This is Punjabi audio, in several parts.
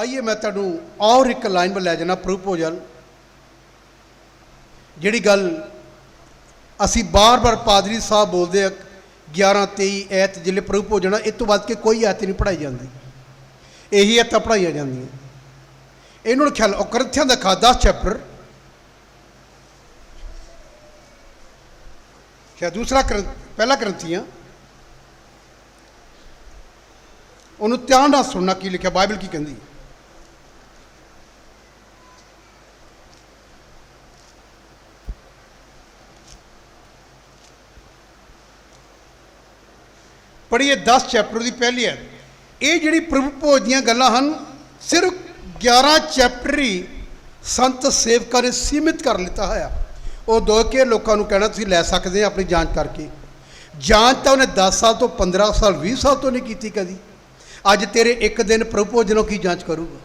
ਆਈਏ, ਮੈਂ ਤੁਹਾਨੂੰ ਔਰ ਇੱਕ ਲਾਈਨ 'ਤੇ ਲੈ ਜਾਣਾ ਪ੍ਰਭੂ ਭੋਜਨ। ਜਿਹੜੀ ਗੱਲ ਅਸੀਂ ਬਾਰ-ਬਾਰ ਪਾਦਰੀ ਸਾਹਿਬ ਬੋਲਦੇ ਆ 11 23 ਐਤ ਜਿਹੜੇ ਪ੍ਰਭੂ ਭੋਜਨ ਆ, ਇਹ ਤੋਂ ਵੱਧ ਕੇ ਕੋਈ ਐਤ ਨਹੀਂ ਪੜਾਈ ਜਾਂਦੀ। ਇਹੀ ਐਤਾਂ ਪੜਾਈਆਂ ਜਾਂਦੀਆਂ। ਇਹਨਾਂ ਨੂੰ ਖਿਆਲ, ਉਹ ਕਰੰਥੀਆਂ ਦਾ ਖਾ 10 ਚੈਪਟਰ ਸ਼ਾਇਦ ਦੂਸਰਾ ਗ੍ਰੰਥ ਪਹਿਲਾ ਗ੍ਰੰਥੀਆਂ ਉਹਨੂੰ ਧਿਆਨ ਨਾਲ ਸੁਣਨਾ, ਕੀ ਲਿਖਿਆ, ਬਾਈਬਲ ਕੀ ਕਹਿੰਦੀ? ਹੈ ਪੜ੍ਹੀਏ 10 ਚੈਪਟਰ ਦੀ ਪਹਿਲੀ ਹੈ ਇਹ ਜਿਹੜੀ ਪ੍ਰਭੂ ਭੋਜ ਦੀਆਂ ਗੱਲਾਂ ਹਨ, ਸਿਰਫ 11 ਚੈਪਟਰ ਹੀ ਸੰਤ ਸੇਵਕਾਂ ਨੇ ਸੀਮਿਤ ਕਰ ਲਿੱਤਾ ਹੋਇਆ। ਉਹ ਦੋ ਕੇ ਲੋਕਾਂ ਨੂੰ ਕਹਿਣਾ, ਤੁਸੀਂ ਲੈ ਸਕਦੇ ਆ ਆਪਣੀ ਜਾਂਚ ਕਰਕੇ। ਜਾਂਚ ਤਾਂ ਉਹਨੇ 10 ਸਾਲ ਤੋਂ 15 ਸਾਲ 20 ਸਾਲ ਤੋਂ ਨਹੀਂ ਕੀਤੀ ਕਦੀ। ਅੱਜ ਤੇਰੇ ਇੱਕ ਦਿਨ ਪ੍ਰਭੂ ਭੋਜਨੋਂ ਕੀ ਜਾਂਚ ਕਰੂਗਾ?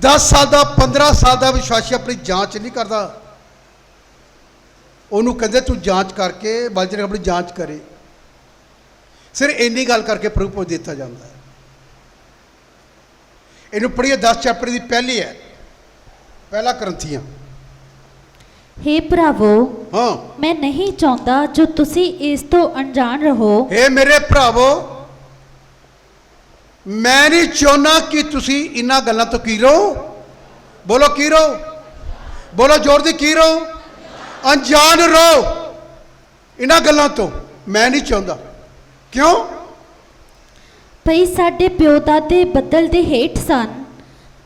10 ਸਾਲ ਦਾ 15 ਸਾਲ ਦਾ ਵਿਸ਼ਵਾਸੀ ਆਪਣੀ ਜਾਂਚ ਨਹੀਂ ਕਰਦਾ। ਉਹਨੂੰ ਕਹਿੰਦੇ, ਤੂੰ ਜਾਂਚ ਕਰਕੇ ਬਲਜਰ ਆਪਣੀ ਜਾਂਚ ਕਰੇ। ਸਿਰ ਇੰਨੀ ਗੱਲ ਕਰਕੇ ਪ੍ਰਭੂ ਭੋਜ ਦਿੱਤਾ ਜਾਂਦਾ ਹੈ। ਇਹਨੂੰ ਪੜ੍ਹੀਏ 10 ਚੈਪਟਰ ਦੀ ਪਹਿਲੀ ਹੈ। ਪਹਿਲਾ ਕਰੰਥੀਆਂ हे ਭਰਾਵੋ ਹਾਂ। ਮੈਂ ਨਹੀਂ ਚਾਹੁੰਦਾ ਜੋ ਤੁਸੀਂ ਇਸ ਤੋਂ ਅਣਜਾਣ ਰਹੋ। ਏ ਮੇਰੇ ਭਰਾਵੋ ਮੈਂ ਨਹੀਂ ਚਾਹੁੰਦਾ ਕਿ ਤੁਸੀਂ ਇਹਨਾਂ ਗੱਲਾਂ ਤੋਂ ਕੀ ਰਹੋ। ਬੋਲੋ ਕੀ ਰਹੋ। ਬੋਲੋ ਜ਼ੋਰ ਦੀ ਕੀ ਰਹੋ। ਅਣਜਾਣ ਰਹੋ। ਇਹਨਾਂ ਗੱਲਾਂ ਤੋਂ ਮੈਂ ਨਹੀਂ ਚਾਹੁੰਦਾ। ਕਿਉਂ? ਭਈ ਸਾਡੇ ਪਿਓ ਦਾਦੇ ਬੱਦਲ ਦੇ ਹੇਠ ਸਨ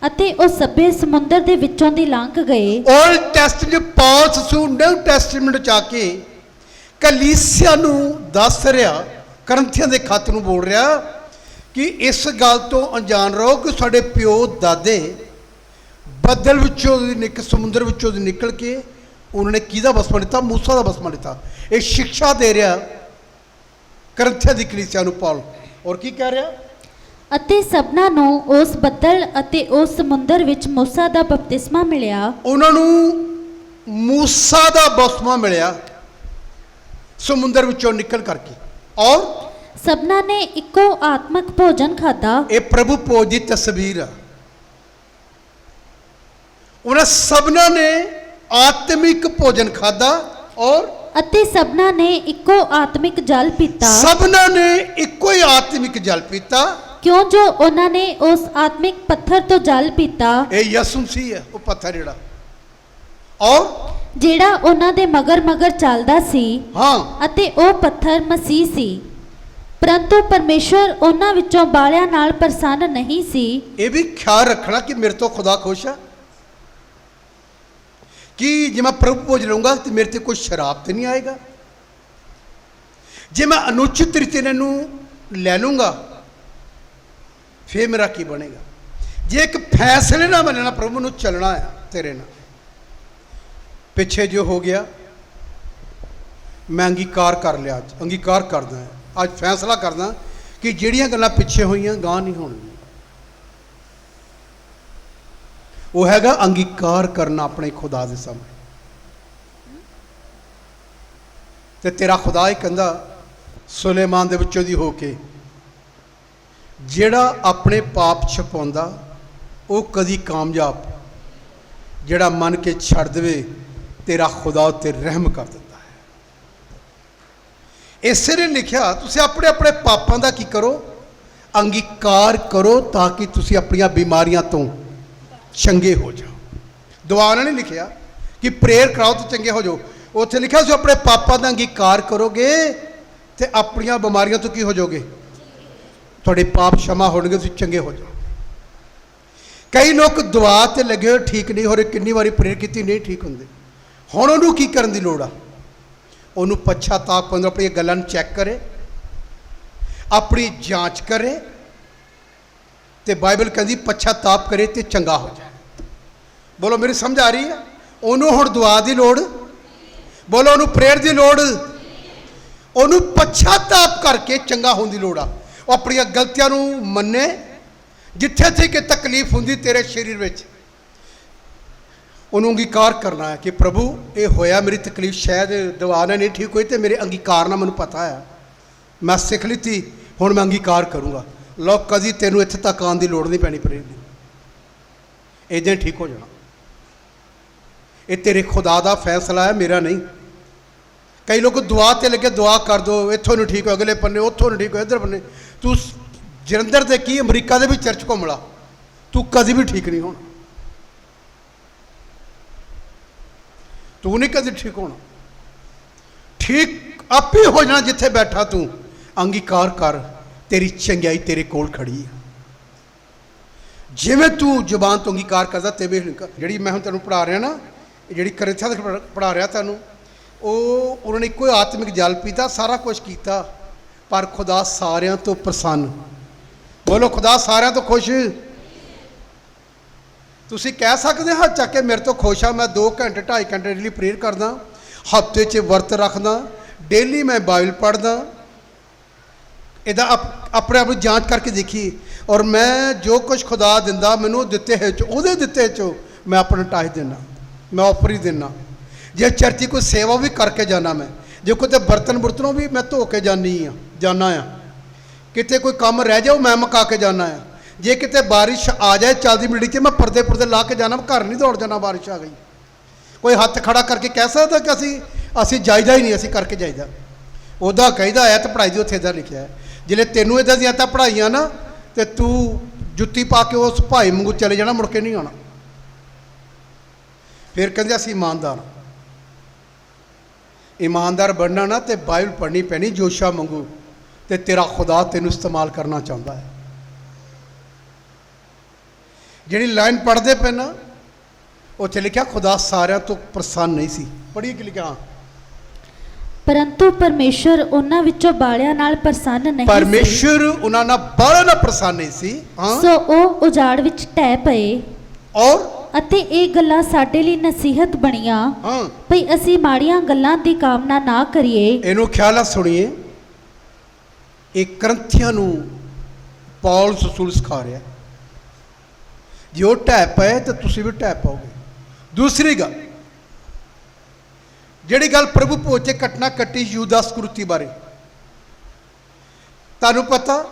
ਅਤੇ ਉਹ ਸਭੇ ਸਮੁੰਦਰ ਦੇ ਵਿੱਚੋਂ ਦੀ ਲੰਘ ਗਏ। 올ਡ ਟੈਸਟਮੈਂਟ ਪਾਲਸ ਸੂ ਨਿਊ ਟੈਸਟਮੈਂਟ ਚ ਆ ਕੇ ਕਲੀਸਿਆ ਨੂੰ ਦੱਸ ਰਿਹਾ ਕਰੰਥੀਆਂ ਦੇ ਖੱਤ ਨੂੰ ਬੋਲ ਰਿਹਾ ਕਿ ਇਸ ਗੱਲ ਤੋਂ ਅਣਜਾਣ ਰਹੋ ਕਿ ਸਾਡੇ ਪਿਓ ਦਾਦੇ ਬੱਦਲ ਵਿੱਚੋਂ ਦੀ ਨਿਕ ਸਮੁੰਦਰ ਵਿੱਚੋਂ ਦੀ ਨਿਕਲ ਕੇ ਉਹਨਾਂ ਨੇ ਕਿਹਦਾ ਬਸਮਾ ਲਿੱਤਾ? ਮੂਸਾ ਦਾ ਬਸਮਾ ਲਿੱਤਾ। ਇਹ ਸਿੱਖਿਆ ਦੇ ਰਿਹਾ ਕਰੰਥੀਆਂ ਦੀ ਕਲੀਸਿਆ ਨੂੰ ਪਾਲ। ਔਰ ਕੀ ਕਹਿ ਰਿਹਾ? ਅਤੇ ਸਭਨਾਂ ਨੂੰ ਉਸ ਬੱਦਲ ਅਤੇ ਉਸ ਸਮੁੰਦਰ ਵਿੱਚ ਮੂਸਾ ਦਾ ਬਪਤਿਸਮਾ ਮਿਲਿਆ। ਉਹਨਾਂ ਨੂੰ ਮੂਸਾ ਦਾ ਬਸਮਾ ਮਿਲਿਆ ਸਮੁੰਦਰ ਵਿੱਚੋਂ ਨਿਕਲ ਕਰਕੇ। ਔਰ ਸਭਨਾਂ ਨੇ ਇੱਕੋ ਆਤਮਕ ਭੋਜਨ ਖਾਦਾ ਇਹ ਪ੍ਰਭੂ ਭੋਜ ਦੀ ਤਸਵੀਰ ਆ। ਉਹਨਾਂ ਸਭਨਾਂ ਨੇ ਆਤਮਿਕ ਭੋਜਨ ਖਾਦਾ ਔਰ ਅਤੇ ਸਭਨਾਂ ਨੇ ਇੱਕੋ ਆਤਮਿਕ ਜਲ ਪੀਤਾ। ਸਭਨਾਂ ਨੇ ਇੱਕੋ ਹੀ ਆਤਮਿਕ ਜਲ ਪੀਤਾ। ਕਿਉਂ ਜੋ ਉਹਨਾਂ ਨੇ ਉਸ ਆਤਮਿਕ ਪੱਥਰ ਤੋਂ ਜਲ ਪੀਤਾ? ਇਹ ਯਸੂ ਸੀ ਹੈ ਉਹ ਪੱਥਰ ਜਿਹੜਾ। ਔਰ? ਜਿਹੜਾ ਉਹਨਾਂ ਦੇ ਮਗਰ ਮਗਰ ਚੱਲਦਾ ਸੀ ਹਾਂ। ਅਤੇ ਉਹ ਪੱਥਰ ਮਸੀਹ ਸੀ। ਪਰੰਤੂ ਪਰਮੇਸ਼ਵਰ ਉਹਨਾਂ ਵਿੱਚੋਂ ਬਾਲਿਆਂ ਨਾਲ ਪ੍ਰਸੰਨ ਨਹੀਂ ਸੀ। ਇਹ ਵੀ ਖਿਆਲ ਰੱਖਣਾ ਕਿ ਮੇਰੇ ਤੋਂ ਖੁਦਾ ਖੁਸ਼ ਆ। ਕਿ ਜੇ ਮੈਂ ਪ੍ਰਭੂ ਭੋਜ ਲਊਂਗਾ ਤੇ ਮੇਰੇ ਤੇ ਕੋਈ ਸ਼ਰਾਬ ਤੇ ਨਹੀਂ ਆਏਗਾ? ਜੇ ਮੈਂ ਅਨੁਚਿਤ ਤਰੀਕੇ ਨਾਲ ਇਹਨੂੰ ਲੈ ਲੂੰਗਾ ਫੇਰ ਮੇਰਾ ਕੀ ਬਣੇਗਾ? ਜੇ ਇੱਕ ਫੈਸਲੇ ਨਾਲ ਮੰਨਣਾ ਪ੍ਰਭੂ ਨੂੰ ਚੱਲਣਾ ਆ ਤੇਰੇ ਨਾਲ। ਪਿੱਛੇ ਜੋ ਹੋ ਗਿਆ, ਮੈਂ ਅੰਗੀਕਾਰ ਕਰ ਲਿਆ ਅੱਜ। ਅੰਗੀਕਾਰ ਕਰਦਾ ਅੱਜ ਫੈਸਲਾ ਕਰਦਾ ਕਿ ਜਿਹੜੀਆਂ ਗੱਲਾਂ ਪਿੱਛੇ ਹੋਈਆਂ ਗਾਂ ਨਹੀਂ ਹੋਣਗੀਆਂ। ਉਹ ਹੈਗਾ ਅੰਗੀਕਾਰ ਕਰਨਾ ਆਪਣੇ ਖੁਦਾ ਦੇ ਸਾਹਮਣੇ। ਤੇ ਤੇਰਾ ਖੁਦਾ ਹੀ ਕਹਿੰਦਾ, ਸੁਲੇਮਾਨ ਦੇ ਵਿੱਚੋਂ ਦੀ ਹੋ ਕੇ, ਜਿਹੜਾ ਆਪਣੇ ਪਾਪ ਛਪਾਉਂਦਾ, ਉਹ ਕਦੀ ਕਾਮਯਾਬ, ਜਿਹੜਾ ਮੰਨ ਕੇ ਛੱਡ ਦੇਵੇ, ਤੇਰਾ ਖੁਦਾ ਉੱਤੇ ਰਹਿਮ ਕਰ ਦਿੰਦਾ ਹੈ। ਇਸੇ ਨੇ ਲਿਖਿਆ, ਤੁਸੀਂ ਆਪਣੇ ਆਪਣੇ ਪਾਪਾਂ ਦਾ ਕੀ ਕਰੋ? ਅੰਗੀਕਾਰ ਕਰੋ ਤਾਂ ਕਿ ਤੁਸੀਂ ਆਪਣੀਆਂ ਬਿਮਾਰੀਆਂ ਤੋਂ ਚੰਗੇ ਹੋ ਜਾਓ। ਦੁਆ ਉਹਨਾਂ ਨੇ ਲਿਖਿਆ ਕਿ ਪ੍ਰੇਅਰ ਕਰਾਓ ਤੇ ਚੰਗੇ ਹੋ ਜਾਓ। ਉੱਥੇ ਲਿਖਿਆ ਸੀ ਆਪਣੇ ਪਾਪਾ ਦਾ ਅੰਗੀਕਾਰ ਕਰੋਗੇ ਤੇ ਆਪਣੀਆਂ ਬਿਮਾਰੀਆਂ ਤੋਂ ਕੀ ਹੋ ਜਾਓਗੇ? ਤੁਹਾਡੇ ਪਾਪ ਸ਼ਮਾ ਹੋਣਗੇ, ਤੁਸੀਂ ਚੰਗੇ ਹੋ ਜਾਓ ਕਈ ਲੋਕ ਦੁਆ ਤੇ ਲੱਗੇ ਹੋਏ ਠੀਕ ਨਹੀਂ ਹੋ ਰਹੇ ਕਿੰਨੀ ਵਾਰੀ ਪ੍ਰੇਅਰ ਕੀਤੀ, ਨਹੀਂ ਠੀਕ ਹੁੰਦੇ। ਹੁਣ ਉਹਨੂੰ ਕੀ ਕਰਨ ਦੀ ਲੋੜ ਆ? ਉਹਨੂੰ ਪਛਤਾਪ ਕਰਨ ਆਪਣੀ ਗੱਲਾਂ ਨੂੰ ਚੈੱਕ ਕਰੇ, ਆਪਣੀ ਜਾਂਚ ਕਰੇ ਤੇ ਬਾਈਬਲ ਕਹਿੰਦੀ ਪਛਤਾਪ ਕਰੇ ਤੇ ਚੰਗਾ ਹੋ ਜਾਏ। ਬੋਲੋ, ਮੇਰੀ ਸਮਝ ਆ ਰਹੀ ਹੈ? ਉਹਨੂੰ ਹੁਣ ਦੁਆ ਦੀ ਲੋੜ, ਬੋਲੋ, ਉਹਨੂੰ ਪ੍ਰੇਅਰ ਦੀ ਲੋੜ, ਉਹਨੂੰ ਪਛਤਾਪ ਕਰਕੇ ਚੰਗਾ ਹੋਣ ਦੀ ਲੋੜ ਆ। ਉਹ ਆਪਣੀਆਂ ਗਲਤੀਆਂ ਨੂੰ ਮੰਨੇ, ਜਿੱਥੇ ਜਿੱਥੇ ਕਿ ਤਕਲੀਫ ਹੁੰਦੀ ਤੇਰੇ ਸਰੀਰ ਵਿੱਚ। ਉਹਨੂੰ ਅੰਗੀਕਾਰ ਕਰਨਾ ਹੈ ਕਿ ਪ੍ਰਭੂ, ਇਹ ਹੋਇਆ ਮੇਰੀ ਤਕਲੀਫ, ਸ਼ਾਇਦ ਦਵਾ ਨਾਲ ਨਹੀਂ ਠੀਕ ਹੋਈ ਤੇ ਮੇਰੇ ਅੰਗੀਕਾਰ ਨਾਲ ਮੈਨੂੰ ਪਤਾ ਆ ਮੈਂ ਸਿੱਖ ਲਿੱਤੀ, ਹੁਣ ਮੈਂ ਅੰਗੀਕਾਰ ਕਰੂੰਗਾ। ਲੋ ਕਦੀ ਤੈਨੂੰ ਇੱਥੇ ਤੱਕ ਆਉਣ ਦੀ ਲੋੜ ਨਹੀਂ ਪੈਣੀ ਪ੍ਰੇਰ ਦੀ। ਇਦਾਂ ਠੀਕ ਹੋ ਜਾਣਾ। ਇਹ ਤੇਰੇ ਖੁਦਾ ਦਾ ਫੈਸਲਾ ਹੈ, ਮੇਰਾ ਨਹੀਂ। ਕਈ ਲੋਕ ਦੁਆ ਤੇ ਲੱਗੇ ਦੁਆ ਕਰ ਦੋ, ਇੱਥੋਂ ਨੂੰ ਠੀਕ ਹੋ ਅਗਲੇ ਪੰਨੇ ਉੱਥੋਂ ਨੂੰ ਠੀਕ ਹੋ ਇੱਧਰ ਪੰਨੇ। ਤੂੰ ਜਲੰਧਰ ਦੇ ਕੀ, ਅਮਰੀਕਾ ਦੇ ਵੀ ਚਰਚ ਘੁੰਮ ਲਾ। ਤੂੰ ਕਦੀ ਵੀ ਠੀਕ ਨਹੀਂ ਹੋਣਾ। ਤੂੰ ਨਹੀਂ ਕਦੀ ਠੀਕ ਹੋਣਾ। ਠੀਕ ਆਪੇ ਹੋ ਜਾਣਾ ਜਿੱਥੇ ਬੈਠਾ ਤੂੰ। ਅੰਗੀਕਾਰ ਕਰ, ਤੇਰੀ ਚੰਗਿਆਈ ਤੇਰੇ ਕੋਲ ਖੜੀ ਹੈ ਜਿਵੇਂ ਤੂੰ ਜ਼ੁਬਾਨ ਤੋਂ ਅੰਗੀਕਾਰ ਕਰਦਾ, ਤੇਵੇਂ ਜਿਹੜੀ ਮੈਂ ਹੁਣ ਤੈਨੂੰ ਪੜਾ ਰਿਹਾ ਨਾ ਜਿਹੜੀ ਕਰੇਥਾ ਦੇ ਪੜਾ ਰਿਹਾ ਤੁਹਾਨੂੰ, ਉਹ ਉਹਨਾਂ ਨੇ ਕੋਈ ਆਤਮਿਕ ਜਲ ਪੀਤਾ, ਸਾਰਾ ਕੁਝ ਕੀਤਾ, ਪਰ ਖੁਦਾ ਸਾਰਿਆਂ ਤੋਂ ਪ੍ਰਸੰਨ। ਬੋਲੋ, ਖੁਦਾ ਸਾਰਿਆਂ ਤੋਂ ਖੁਸ਼? ਤੁਸੀਂ ਕਹਿ ਸਕਦੇ ਹੋ, ਚੱਕ ਕੇ ਮੇਰੇ ਤੋਂ ਖੁਸ਼ ਆ, ਮੈਂ 2 ਘੰਟੇ 2.5 ਘੰਟੇ ਡੇਲੀ ਪ੍ਰੇਅਰ ਕਰਦਾ, ਹਫ਼ਤੇ 'ਚ ਵਰਤ ਰੱਖਦਾ ਡੇਲੀ ਮੈਂ ਬਾਈਬਲ ਪੜ੍ਹਦਾ। ਇਹਦਾ ਆਪਣੇ ਆਪ ਨੂੰ ਜਾਂਚ ਕਰਕੇ ਦੇਖੀ ਔਰ ਮੈਂ ਜੋ ਕੁਝ ਖੁਦਾ ਦਿੰਦਾ, ਮੈਨੂੰ ਉਹ ਦਿੱਤੇ ਹੈ ਚ, ਉਹਦੇ ਦਿੱਤੇ ਚ ਮੈਂ ਆਪਣਾ ਟਾਇ ਦਿੰਦਾ। ਮੈਂ ਆਫਰ ਹੀ ਦੇਣਾ ਜੇ ਚਰਚੀ ਕੋਈ ਸੇਵਾ ਵੀ ਕਰਕੇ ਜਾਣਾ ਮੈਂ, ਜੇ ਕਿਤੇ ਬਰਤਨ ਬੁਰਤਨੋਂ ਵੀ ਮੈਂ ਧੋ ਕੇ ਜਾਨੀ ਆ ਜਾਣਾ ਆ ਕਿਤੇ ਕੋਈ ਕੰਮ ਰਹਿ ਜਾਓ ਮੈਂ ਮੁਕਾ ਕੇ ਜਾਣਾ ਆ ਜੇ ਕਿਤੇ ਬਾਰਿਸ਼ ਆ ਜਾਏ, ਚੱਲਦੀ ਮਿਲੜੀ 'ਚ ਮੈਂ ਪਰਦੇ ਪਰਦੇ ਲਾ ਕੇ ਜਾਣਾ ਘਰ ਨਹੀਂ ਦੌੜ ਜਾਣਾ ਬਾਰਿਸ਼ ਆ ਗਈ। ਕੋਈ ਹੱਥ ਖੜਾ ਕਰਕੇ ਕਹਿ ਸਕਦਾ ਕਿ ਅਸੀਂ ਅਸੀਂ ਜਾਈਦਾ ਹੀ ਨਹੀਂ, ਅਸੀਂ ਕਰਕੇ ਜਾਈਦਾ। ਉਹਦਾ ਕਹਿੰਦਾ ਹੈ ਤੇ ਪੜ੍ਹਾਈ ਦੀ ਉੱਥੇ ਦਾ ਲਿਖਿਆ ਹੈ। ਜਿਹੜੇ ਤੈਨੂੰ ਇਦਾਂ ਦੀਆਂ ਤਾਂ ਪੜ੍ਹਾਈਆਂ ਨਾ, ਤੇ ਤੂੰ ਜੁੱਤੀ ਪਾ ਕੇ ਉਸ ਭਾਈ ਵਾਂਗੂ ਚਲੇ ਜਾਣਾ, ਮੁੜ ਕੇ ਨਹੀਂ ਆਉਣਾ। ਫਿਰ ਕਹਿੰਦੇ ਅਸੀਂ ਇਮਾਨਦਾਰ। ਇਮਾਨਦਾਰ ਬਣਨਾ ਨਾ ਤੇ ਬਾਈਬਲ ਪੜ੍ਹਨੀ ਪੈਣੀ ਜੋਸ਼ਾ ਵਾਂਗੂ ਤੇ ਤੇਰਾ ਖੁਦਾ ਤੈਨੂੰ ਇਸਤੇਮਾਲ ਕਰਨਾ ਚਾਹੁੰਦਾ ਹੈ। ਜਿਹੜੀ ਲਾਈਨ ਪੜ੍ਹਦੇ ਪਏ ਨਾ ਉੱਥੇ ਲਿਖਿਆ ਖੁਦਾ ਸਾਰਿਆਂ ਤੋਂ ਪ੍ਰਸੰਨ ਨਹੀਂ ਸੀ। ਪੜ੍ਹੀਏ ਕਿ ਲਿਖਿਆ? ਪਰੰਤੂ ਪਰਮੇਸ਼ਰ ਉਹਨਾਂ ਵਿੱਚੋਂ ਬਾਲਿਆਂ ਨਾਲ ਪ੍ਰਸੰਨ ਨਹੀਂ ਸੀ। ਪਰਮੇਸ਼ਰ ਉਹਨਾਂ ਨਾਲ ਬਾਹਲਾ ਨਾ ਪ੍ਰਸੰਨ ਨਹੀਂ ਸੀ ਹਾਂ। ਸੋ ਉਹ ਉਜਾੜ ਵਿੱਚ ਟਹਿ ਪਏ। ਔਰ ਅਤੇ ਇਹ ਗੱਲਾਂ ਸਾਡੇ ਲਈ ਨਸੀਹਤ ਬਣੀਆਂ। ਹਾਂ। ਭਈ ਅਸੀਂ ਮਾੜੀਆਂ ਗੱਲਾਂ ਦੀ ਕਾਮਨਾ ਨਾ ਕਰੀਏ। ਇਹਨੂੰ ਖਿਆਲ ਨਾਲ ਸੁਣੀਏ। ਇਹ ਕਰੰਥੀਆਂ ਨੂੰ ਪੌਲ ਰਸੂਲ ਸਿਖਾ ਰਿਹਾ। ਜੇ ਉਹ ਢਹਿ ਪਏ ਤਾਂ ਤੁਸੀਂ ਵੀ ਢਹਿ ਪਾਓਗੇ। ਦੂਸਰੀ ਗੱਲ ਜਿਹੜੀ ਗੱਲ ਪ੍ਰਭੂ ਭੋਜ 'ਚ ਘਟਨਾ ਕੱਟੀ ਯੂਦਾ ਸਕਰੂਤੀ ਬਾਰੇ। ਤੁਹਾਨੂੰ ਪਤਾ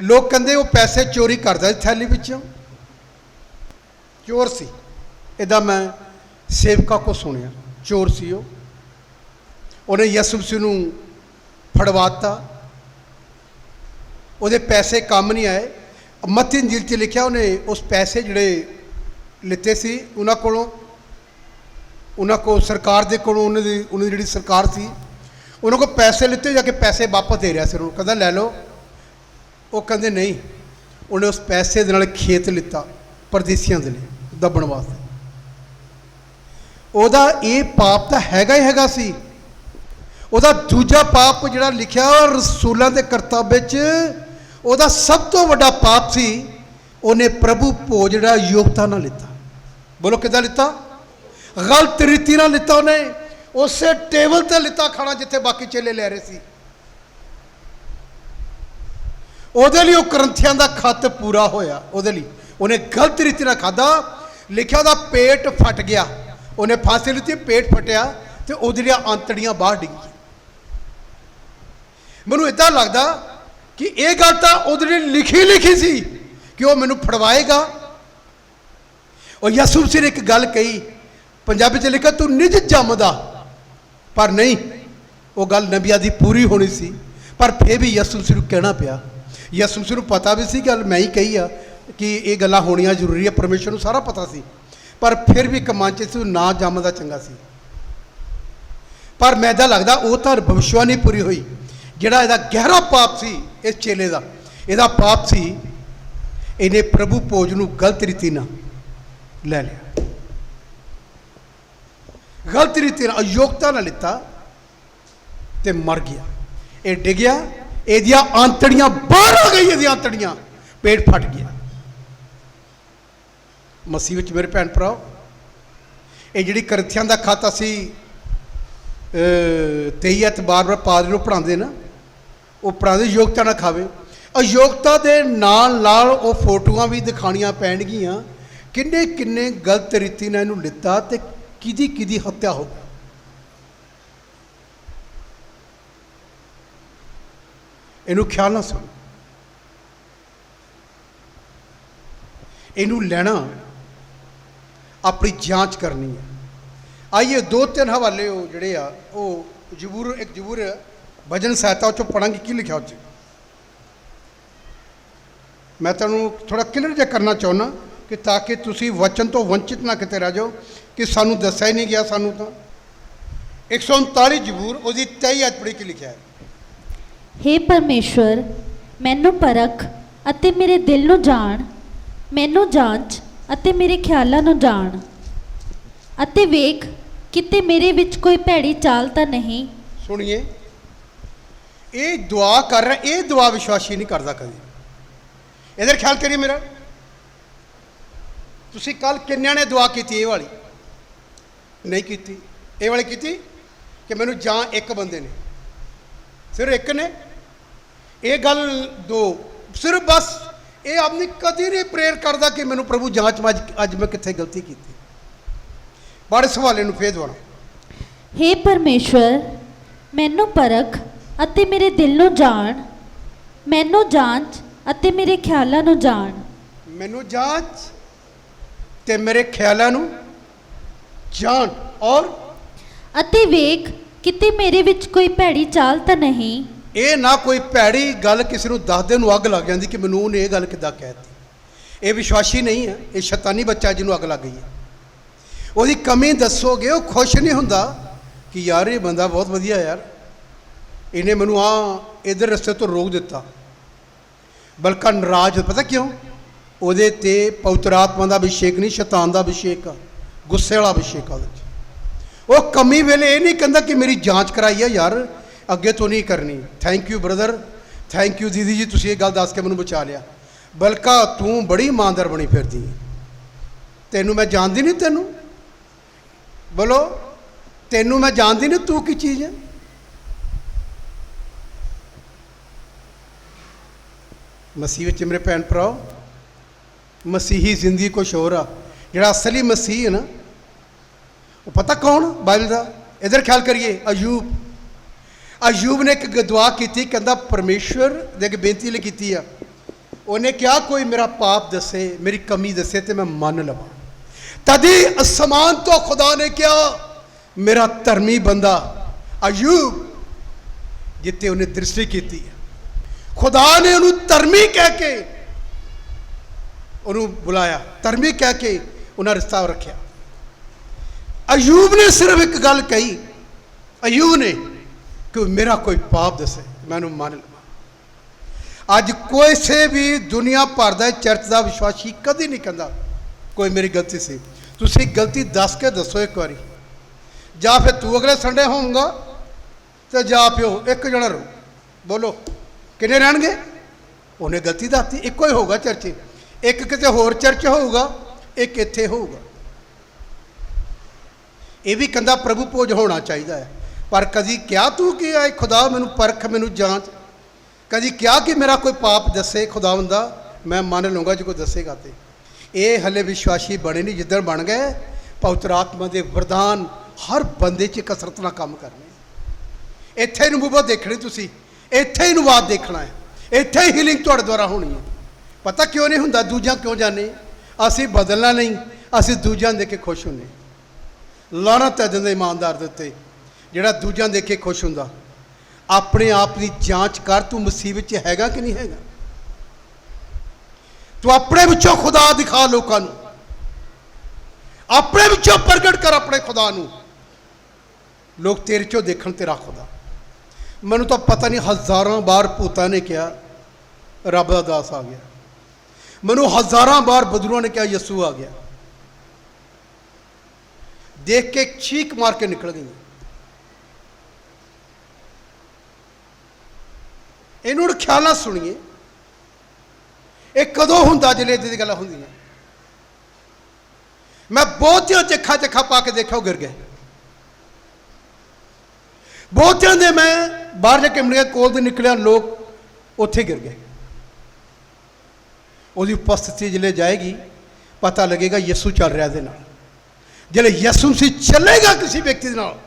ਲੋਕ ਕਹਿੰਦੇ ਉਹ ਪੈਸੇ ਚੋਰੀ ਕਰਦਾ ਸੀ ਥੈਲੀ ਵਿੱਚੋਂ। ਚੋਰ ਸੀ। ਇਹਦਾ ਮੈਂ ਸੇਵਕਾ ਕੋ ਸੁਣਿਆ, ਚੋਰ ਸੀ ਉਹ। ਉਹਨੇ ਯਿਸੂ ਮਸੀਹ ਨੂੰ ਫੜਵਾਤਾ। ਉਹਦੇ ਪੈਸੇ ਕੰਮ ਨਹੀਂ ਆਏ। ਮਤੀ ਇੰਜੀਲ 'ਚ ਲਿਖਿਆ ਉਹਨੇ ਉਸ ਪੈਸੇ ਜਿਹੜੇ ਲਿੱਤੇ ਸੀ ਉਹਨਾਂ ਕੋਲੋਂ। ਉਹਨਾਂ ਕੋ ਸਰਕਾਰ ਦੇ ਕੋਲੋਂ ਉਹਨਾਂ ਦੀ ਉਹਨਾਂ ਦੀ ਜਿਹੜੀ ਸਰਕਾਰ ਸੀ, ਉਹਨਾਂ ਕੋਲ ਪੈਸੇ ਲਿੱਤੇ ਜਾ ਕੇ ਪੈਸੇ ਵਾਪਸ ਦੇ ਰਿਹਾ ਸੀ ਉਹਨੂੰ। ਕਹਿੰਦਾ, ਲੈ ਲਓ। ਉਹ ਕਹਿੰਦੇ, ਨਹੀਂ। ਉਹਨੇ ਉਸ ਪੈਸੇ ਦੇ ਨਾਲ ਖੇਤ ਲਿੱਤਾ, ਪਰਦੇਸੀਆਂ ਦੇ ਲਈ। ਦੱਬਣ ਵਾਸਤੇ। ਉਹਦਾ ਇਹ ਪਾਪ ਤਾਂ ਹੈਗਾ ਹੀ ਹੈਗਾ ਸੀ। ਉਹਦਾ ਦੂਜਾ ਪਾਪ ਜਿਹੜਾ ਲਿਖਿਆ ਰਸੂਲਾਂ ਦੇ ਕਰਤੱਵ ਵਿੱਚ, ਉਹਦਾ ਸਭ ਤੋਂ ਵੱਡਾ ਪਾਪ ਸੀ, ਉਹਨੇ ਪ੍ਰਭੂ ਭੋਜ ਜਿਹੜਾ ਯੋਗਤਾ ਨਾਲ ਲਿੱਤਾ। ਬੋਲੋ ਕਿੱਦਾਂ ਲਿੱਤਾ? ਗਲਤ ਰੀਤੀ ਨਾਲ ਲਿੱਤਾ ਉਹਨੇ। ਉਸੇ ਟੇਬਲ ਤੇ ਲਿੱਤਾ ਖਾਣਾ ਜਿੱਥੇ ਬਾਕੀ ਚੇਲੇ ਲੈ ਰਹੇ ਸੀ। ਉਹਦੇ ਲਈ ਉਹ ਕਰੰਥੀਆਂ ਦਾ ਖਤ ਪੂਰਾ ਹੋਇਆ, ਉਹਦੇ ਲਈ। ਉਹਨੇ ਗਲਤ ਰੀਤੀ ਨਾਲ ਖਾਦਾ ਲਿਖਿਆ ਉਹਦਾ ਪੇਟ ਫਟ ਗਿਆ। ਉਹਨੇ ਫਾਂਸੀ ਲਿੱਤੀ ਪੇਟ ਫਟਿਆ ਤੇ ਉਹਦੀਆਂ ਆਂਤੜੀਆਂ ਬਾਹਰ ਡਿੱਗੀਆਂ ਮੈਨੂੰ ਇਦਾਂ ਲੱਗਦਾ ਕਿ ਇਹ ਗੱਲ ਤਾਂ ਉਹਦੇ ਲਈ ਲਿਖੀ ਲਿਖੀ ਸੀ ਕਿ ਉਹ ਮੈਨੂੰ ਫੜਵਾਏਗਾ। ਉਹ ਯਿਸੂ ਮਸੀਹ ਨੇ ਇੱਕ ਗੱਲ ਕਹੀ, ਪੰਜਾਬੀ ਚ ਲਿਖਿਆ, ਤੂੰ ਨਿਜ ਜੰਮਦਾ ਪਰ ਨਹੀਂ, ਉਹ ਗੱਲ ਨਬੀਆਂ ਦੀ ਪੂਰੀ ਹੋਣੀ ਸੀ। ਪਰ ਫੇਰ ਵੀ ਯਿਸੂ ਮਸੀਹ ਨੂੰ ਕਹਿਣਾ ਪਿਆ। ਯਿਸੂ ਮਸੀਹ ਨੂੰ ਪਤਾ ਵੀ ਸੀ ਗੱਲ ਮੈਂ ਹੀ ਕਹੀ ਆ। ਕਿ ਇਹ ਗੱਲਾਂ ਹੋਣੀਆਂ ਜ਼ਰੂਰੀ ਹੈ ਪਰਮੇਸ਼ਰ ਨੂੰ ਸਾਰਾ ਪਤਾ ਸੀ। ਪਰ ਫਿਰ ਵੀ ਇੱਕ ਮਨ ਚ ਸੀ ਨਾ ਜੰਮਦਾ ਚੰਗਾ ਸੀ। ਪਰ ਮੈਦਾ ਲੱਗਦਾ ਉਹ ਤਾਂ ਭਵਿਸ਼ਵਾਣੀ ਪੂਰੀ ਹੋਈ, ਜਿਹੜਾ ਇਹਦਾ ਗਹਿਰਾ ਪਾਪ ਸੀ ਇਸ ਚੇਲੇ ਦਾ। ਇਹਦਾ ਪਾਪ ਸੀ, ਇਹਨੇ ਪ੍ਰਭੂ ਭੋਜ ਨੂੰ ਗਲਤ ਰੀਤੀ ਨਾਲ ਲੈ ਲਿਆ। ਗਲਤ ਰੀਤੀ ਨਾਲ, ਅਯੋਗਤਾ ਨਾਲ ਲਿੱਤਾ ਤੇ ਮਰ ਗਿਆ। ਇਹ ਡਿੱਗਿਆ, ਇਹਦੀਆਂ ਆਂਤੜੀਆਂ ਬਾਹਰ ਆ ਗਈ ਇਹਦੀਆਂ ਆਂਤੜੀਆਂ। ਪੇਟ ਫਟ ਗਿਆ। ਮਸੀਹ ਵਿੱਚ ਮੇਰੇ ਭੈਣ ਭਰਾ, ਇਹ ਜਿਹੜੀ ਕਰਥਿਆਂ ਦਾ ਖਾਤਾ ਸੀ 23 ਐਤਬਾਰ ਬਾਰ ਪਾਦਰੀ ਨੂੰ ਪੜਾਉਂਦੇ ਨਾ, ਉਹ ਪੜਾਉਂਦੇ ਯੋਗਤਾ ਨਾ ਖਾਵੇ। ਅਯੋਗਤਾ ਦੇ ਨਾਲ ਨਾਲ ਉਹ ਫੋਟੋਆਂ ਵੀ ਦਿਖਾਣੀਆਂ ਪੈਣਗੀਆਂ। ਕਿੰਨੇ ਕਿੰਨੇ ਗਲਤ ਰੀਤੀ ਨਾਲ ਇਹਨੂੰ ਲਿੱਤਾ ਤੇ ਕਿਹਦੀ ਕਿਹਦੀ ਹੱਤਿਆ ਹੋ ਇਹਨੂੰ ਖਿਆਲ ਨਾ ਸੁਣ। ਇਹਨੂੰ ਲੈਣਾ ਆਪਣੀ ਜਾਂਚ ਕਰਨੀ ਹੈ। ਆਈਏ ਦੋ ਤਿੰਨ ਹਵਾਲੇ ਉਹ ਜਿਹੜੇ ਆ, ਉਹ ਜ਼ਬੂਰ, ਇੱਕ ਜ਼ਬੂਰ ਭਜਨ ਸਹਾਇਤਾ ਉਹ ਚੋਂ ਪੜਾਂਗੇ ਕੀ ਲਿਖਿਆ ਉਹ 'ਚ ਮੈਂ ਤੁਹਾਨੂੰ ਥੋੜਾ ਕਲੀਅਰ ਜਿਹਾ ਕਰਨਾ ਚਾਹੁੰਦਾ ਕਿ ਤਾਂ ਕਿ ਤੁਸੀਂ ਵਚਨ ਤੋਂ ਵੰਚਿਤ ਨਾ ਕਿਤੇ ਰਹਿ ਜਾਓ, ਕਿ ਸਾਨੂੰ ਦੱਸਿਆ ਹੀ ਨਹੀਂ ਗਿਆ ਸਾਨੂੰ ਤਾਂ। 139 ਜ਼ਬੂਰ, ਉਹਦੀ 23 ਆਇਤ ਪੜ੍ਹੀ ਕੀ ਲਿਖਿਆ ਹੈ? हे ਪਰਮੇਸ਼ਵਰ, ਮੈਨੂੰ ਪਰਖ ਅਤੇ ਮੇਰੇ ਦਿਲ ਨੂੰ ਜਾਣ, ਮੈਨੂੰ ਜਾਂਚ ਅਤੇ ਮੇਰੇ ਖਿਆਲਾਂ ਨੂੰ ਜਾਣ। ਅਤੇ ਵੇਖ, ਕਿਤੇ ਮੇਰੇ ਵਿੱਚ ਕੋਈ ਭੈੜੀ ਚਾਲ ਤਾਂ ਨਹੀਂ। ਸੁਣੀਏ। ਇਹ ਦੁਆ ਕਰ ਰਿਹਾ, ਇਹ ਦੁਆ ਵਿਸ਼ਵਾਸੀ ਨਹੀਂ ਕਰਦਾ ਕਦੀ। ਇਧਰ ਖਿਆਲ ਕਰੀਏ ਮੇਰਾ। ਤੁਸੀਂ ਕੱਲ ਕਿੰਨਿਆਂ ਨੇ ਦੁਆ ਕੀਤੀ ਇਹ ਵਾਲੀ? ਨਹੀਂ ਕੀਤੀ। ਇਹ ਵਾਲੀ ਕੀਤੀ ਕਿ ਮੈਨੂੰ ਜਾਂ ਇੱਕ ਬੰਦੇ ਨੇ। ਸਿਰਫ ਇੱਕ ਨੇ। ਇਹ ਗੱਲ ਦੋ। ਸਿਰਫ ਬਸ ਇਹ ਆਪਣੀ ਕਦੀ ਨਹੀਂ ਪ੍ਰੇਰ ਕਰਦਾ ਕਿ ਮੈਨੂੰ ਪ੍ਰਭੂ ਜਾਂਚ ਮੈਂ ਅੱਜ- ਮੈਂ ਕਿੱਥੇ ਗਲਤੀ ਕੀਤੀ। ਬੜੇ ਸਵਾਲੇ ਨੂੰ ਫੇਰ ਦੁਆਣਾ हे ਪਰਮੇਸ਼ਵਰ ਮੈਨੂੰ ਪਰਖ ਅਤੇ ਮੇਰੇ ਦਿਲ ਨੂੰ ਜਾਣ ਮੈਨੂੰ ਜਾਂਚ ਅਤੇ ਮੇਰੇ ਖਿਆਲਾਂ ਨੂੰ ਜਾਣ। ਮੈਨੂੰ ਜਾਂਚ ਤੇ ਮੇਰੇ ਖਿਆਲਾਂ ਨੂੰ ਜਾਣ ਔਰ ਅਤੇ ਵੇਖ ਕਿਤੇ ਮੇਰੇ ਵਿੱਚ ਕੋਈ ਭੈੜੀ ਚਾਲ ਤਾਂ ਨਹੀਂ। ਇਹ ਨਾ ਕੋਈ ਭੈੜੀ ਗੱਲ ਕਿਸੇ ਨੂੰ ਦੱਸਦੇ ਨੂੰ ਅੱਗ ਲੱਗ ਜਾਂਦੀ ਕਿ ਮੈਨੂੰ ਉਹਨੇ ਇਹ ਗੱਲ ਕਿੱਦਾਂ ਕਹਿਤੀ ਇਹ ਵਿਸ਼ਵਾਸੀ ਨਹੀਂ ਹੈ, ਇਹ ਸ਼ੈਤਾਨੀ ਬੱਚਾ ਜਿਹਨੂੰ ਅੱਗ ਲੱਗ ਗਈ ਹੈ। ਉਹਦੀ ਕਮੀ ਦੱਸੋਗੇ, ਉਹ ਖੁਸ਼ ਨਹੀਂ ਹੁੰਦਾ ਕਿ ਯਾਰ ਇਹ ਬੰਦਾ ਬਹੁਤ ਵਧੀਆ ਯਾਰ। ਇਹਨੇ ਮੈਨੂੰ ਆ ਇਧਰ ਰਸਤੇ ਤੋਂ ਰੋਕ ਦਿੱਤਾ। ਬਲਕਿ ਨਾਰਾਜ਼, ਪਤਾ ਕਿਉਂ? ਉਹਦੇ ਤੇ ਪਵਿੱਤਰ ਆਤਮਾ ਦਾ ਅਭਿਸ਼ੇਕ ਨਹੀਂ, ਸ਼ੈਤਾਨ ਦਾ ਅਭਿਸ਼ੇਕ ਆ, ਗੁੱਸੇ ਵਾਲਾ ਅਭਿਸ਼ੇਕ ਆ ਉਹਦੇ 'ਚ। ਉਹ ਕਮੀ ਵੇਲੇ ਇਹ ਨਹੀਂ ਕਹਿੰਦਾ ਕਿ ਮੇਰੀ ਜਾਂਚ ਕਰਾਈ ਆ ਯਾਰ ਅੱਗੇ ਤੋਂ ਨਹੀਂ ਕਰਨੀ। Thank you brother thank you ਦੀਦੀ ਜੀ, ਤੁਸੀਂ ਇਹ ਗੱਲ ਦੱਸ ਕੇ ਮੈਨੂੰ ਬਚਾ ਲਿਆ। ਬਲਕਾ ਤੂੰ ਬੜੀ ਇਮਾਨਦਾਰ ਬਣੀ ਫਿਰਦੀ ਤੈਨੂੰ ਮੈਂ ਜਾਣਦੀ ਨਹੀਂ ਤੈਨੂੰ? ਬੋਲੋ, ਤੈਨੂੰ ਮੈਂ ਜਾਣਦੀ ਨਹੀਂ ਤੂੰ ਕੀ ਚੀਜ਼ ਹੈ ਮਸੀਹ ਵਿੱਚ ਮੇਰੇ ਭੈਣ ਭਰਾਓ, ਮਸੀਹੀ ਜ਼ਿੰਦਗੀ ਕੁਛ ਹੋਰ ਆ। ਜਿਹੜਾ ਅਸਲੀ ਮਸੀਹ ਹੈ ਨਾ, ਉਹ ਪਤਾ ਕੌਣ? ਬਾਈਬਲ ਦਾ। ਇਧਰ ਖਿਆਲ ਕਰੀਏ, ਅਯੂਬ। ਅਯੂਬ ਨੇ ਇੱਕ ਦੁਆ ਕੀਤੀ ਕਹਿੰਦਾ ਪਰਮੇਸ਼ਵਰ ਦੇ ਅੱਗੇ ਬੇਨਤੀ ਲਈ ਕੀਤੀ ਆ ਉਹਨੇ ਕਿਹਾ ਕੋਈ ਮੇਰਾ ਪਾਪ ਦੱਸੇ ਮੇਰੀ ਕਮੀ ਦੱਸੇ ਤੇ ਮੈਂ ਮੰਨ ਲਵਾਂ ਤਦੀ ਅਸਮਾਨ ਤੋਂ ਖੁਦਾ ਨੇ ਕਿਹਾ ਮੇਰਾ ਧਰਮੀ ਬੰਦਾ ਅਯੂਬ ਜਿੱਤੇ ਉਹਨੇ ਦ੍ਰਿਸ਼ਟੀ ਕੀਤੀ ਹੈ ਖੁਦਾ ਨੇ ਉਹਨੂੰ ਧਰਮੀ ਕਹਿ ਕੇ ਉਹਨੂੰ ਬੁਲਾਇਆ ਧਰਮੀ ਕਹਿ ਕੇ ਉਹਨਾਂ ਰਿਸ਼ਤਾ ਰੱਖਿਆ ਅਯੂਬ ਨੇ ਸਿਰਫ ਇੱਕ ਗੱਲ ਕਹੀ ਅਯੂਬ ਨੇ ਕਿ ਮੇਰਾ ਕੋਈ ਪਾਪ ਦੱਸੇ, ਮੈਨੂੰ ਮੰਨ ਲਵਾਂ। ਅੱਜ ਕੋਈ ਸੇ ਵੀ ਦੁਨੀਆ ਭਰ ਦਾ ਚਰਚ ਦਾ ਵਿਸ਼ਵਾਸੀ ਕਦੀ ਨਹੀਂ ਕਹਿੰਦਾ, ਕੋਈ ਮੇਰੀ ਗਲਤੀ ਸੀ। ਤੁਸੀਂ ਗਲਤੀ ਦੱਸ ਕੇ ਦੱਸੋ ਇੱਕ ਵਾਰੀ। ਜਾਂ ਫਿਰ ਤੂੰ ਅਗਲੇ ਸੰਡੇ ਹੋਊਗਾ ਤੇ ਜਾ ਪਿਓ ਇੱਕ ਜਣਾ ਰਹੋ। ਬੋਲੋ, ਕਿੰਨੇ ਰਹਿਣਗੇ? ਉਹਨੇ ਗਲਤੀ ਦੱਸਤੀ, ਇੱਕੋ ਹੀ ਹੋਊਗਾ ਚਰਚ। ਇੱਕ ਕਿਤੇ ਹੋਰ ਚਰਚ ਹੋਊਗਾ, ਇੱਕ ਇੱਥੇ ਹੋਊਗਾ। ਇਹ ਵੀ ਕਹਿੰਦਾ ਪ੍ਰਭੂ ਭੋਜ ਹੋਣਾ ਚਾਹੀਦਾ ਹੈ। ਪਰ ਕਦੀ ਕਿਹਾ ਤੂੰ ਕਿ ਆਏ ਖੁਦਾ ਮੈਨੂੰ ਪਰਖ, ਮੈਨੂੰ ਜਾਂਚ? ਕਦੀ ਕਿਹਾ ਕਿ ਮੇਰਾ ਕੋਈ ਪਾਪ ਦੱਸੇ ਖੁਦਾਵੰਦਾ ਮੈਂ ਮੰਨ ਲਵਾਂਗਾ ਜੇ ਕੋਈ ਦੱਸੇਗਾ ਤੇ। ਇਹ ਹਲੇ ਵਿਸ਼ਵਾਸੀ ਬਣੇ ਨਹੀਂ, ਜਿੱਦਣ ਬਣ ਗਏ, ਪਵਿੱਤਰ ਆਤਮਾ ਦੇ ਵਰਦਾਨ ਹਰ ਬੰਦੇ 'ਚ ਕਸਰਤ ਨਾਲ ਕੰਮ ਕਰਨੇ। ਇੱਥੇ ਨਬੂਵਤ ਦੇਖਣੀ ਤੁਸੀਂ, ਇੱਥੇ ਹੀ ਨੁਵਾਦ ਦੇਖਣਾ ਹੈ। ਇੱਥੇ ਹੀ ਹੀਲਿੰਗ ਤੁਹਾਡੇ ਦੁਆਰਾ ਹੋਣੀ ਹੈ। ਪਤਾ ਕਿਉਂ ਨਹੀਂ ਹੁੰਦਾ ਦੂਜਾ ਕਿਉਂ ਜਾਣੇ ਅਸੀਂ ਬਦਲਣਾ ਨਹੀਂ, ਅਸੀਂ ਦੂਜਿਆਂ ਨੂੰ ਦੇਖ ਕੇ ਖੁਸ਼ ਹੁੰਨੇ ਲਾਣਤ ਹੈ ਦਿੰਦੇ ਇਮਾਨਦਾਰ ਦੇ ਉੱਤੇ। ਜਿਹੜਾ ਦੂਜਿਆਂ ਦੇਖ ਕੇ ਖੁਸ਼ ਹੁੰਦਾ। ਆਪਣੇ ਆਪ ਦੀ ਜਾਂਚ ਕਰ, ਤੂੰ ਮੁਸੀਬਤ 'ਚ ਹੈਗਾ ਕਿ ਨਹੀਂ ਹੈਗਾ? ਤੂੰ ਆਪਣੇ ਵਿੱਚੋਂ ਖੁਦਾ ਦਿਖਾ ਲੋਕਾਂ ਨੂੰ। ਆਪਣੇ ਵਿੱਚੋਂ ਪ੍ਰਗਟ ਕਰ ਆਪਣੇ ਖੁਦਾ ਨੂੰ। ਲੋਕ ਤੇਰੇ ਚੋਂ ਦੇਖਣ ਤੇਰਾ ਖੁਦਾ। ਮੈਨੂੰ ਤਾਂ ਪਤਾ ਨਹੀਂ, ਹਜ਼ਾਰਾਂ ਵਾਰ ਭੂਤਾਂ ਨੇ ਕਿਹਾ, ਰੱਬ ਦਾ ਦਾਸ ਆ ਗਿਆ। ਮੈਨੂੰ ਹਜ਼ਾਰਾਂ ਵਾਰ ਬਦਲੂਆਂ ਨੇ ਕਿਹਾ, ਯਸੂ ਆ ਗਿਆ। ਦੇਖ ਕੇ ਚੀਕ ਮਾਰ ਕੇ ਨਿਕਲ ਗਈ ਇਹਨੂੰ ਹੁਣ ਖਿਆਲ ਨਾਲ ਸੁਣੀਏ। ਇਹ ਕਦੋਂ ਹੁੰਦਾ ਜਿਹੜੇ ਇਦਾਂ ਦੀ ਗੱਲਾਂ ਹੁੰਦੀਆਂ? ਮੈਂ ਬਹੁਤਿਆਂ ਚੱਖਾ ਚੱਖਾ ਪਾ ਕੇ ਦੇਖਿਆ, ਉਹ ਗਿਰ ਗਏ ਬਹੁਤਿਆਂ ਦੇ ਮੈਂ ਬਾਹਰ ਜਾ ਕੇ ਮਿਲਿਆ ਕੋਲ ਦੇ ਨਿਕਲਿਆ, ਲੋਕ ਉੱਥੇ ਗਿਰ ਗਏ। ਉਹਦੀ ਉਪਸਥਿਤੀ ਜਿਲੇ ਜਾਏਗੀ, ਪਤਾ ਲੱਗੇਗਾ ਯਿਸੂ ਚੱਲ ਰਿਹਾ ਦੇ ਨਾਲ। ਜਿਹੜੇ ਯਿਸੂ ਸੀ ਚੱਲੇਗਾ ਕਿਸੇ ਵਿਅਕਤੀ ਦੇ ਨਾਲ,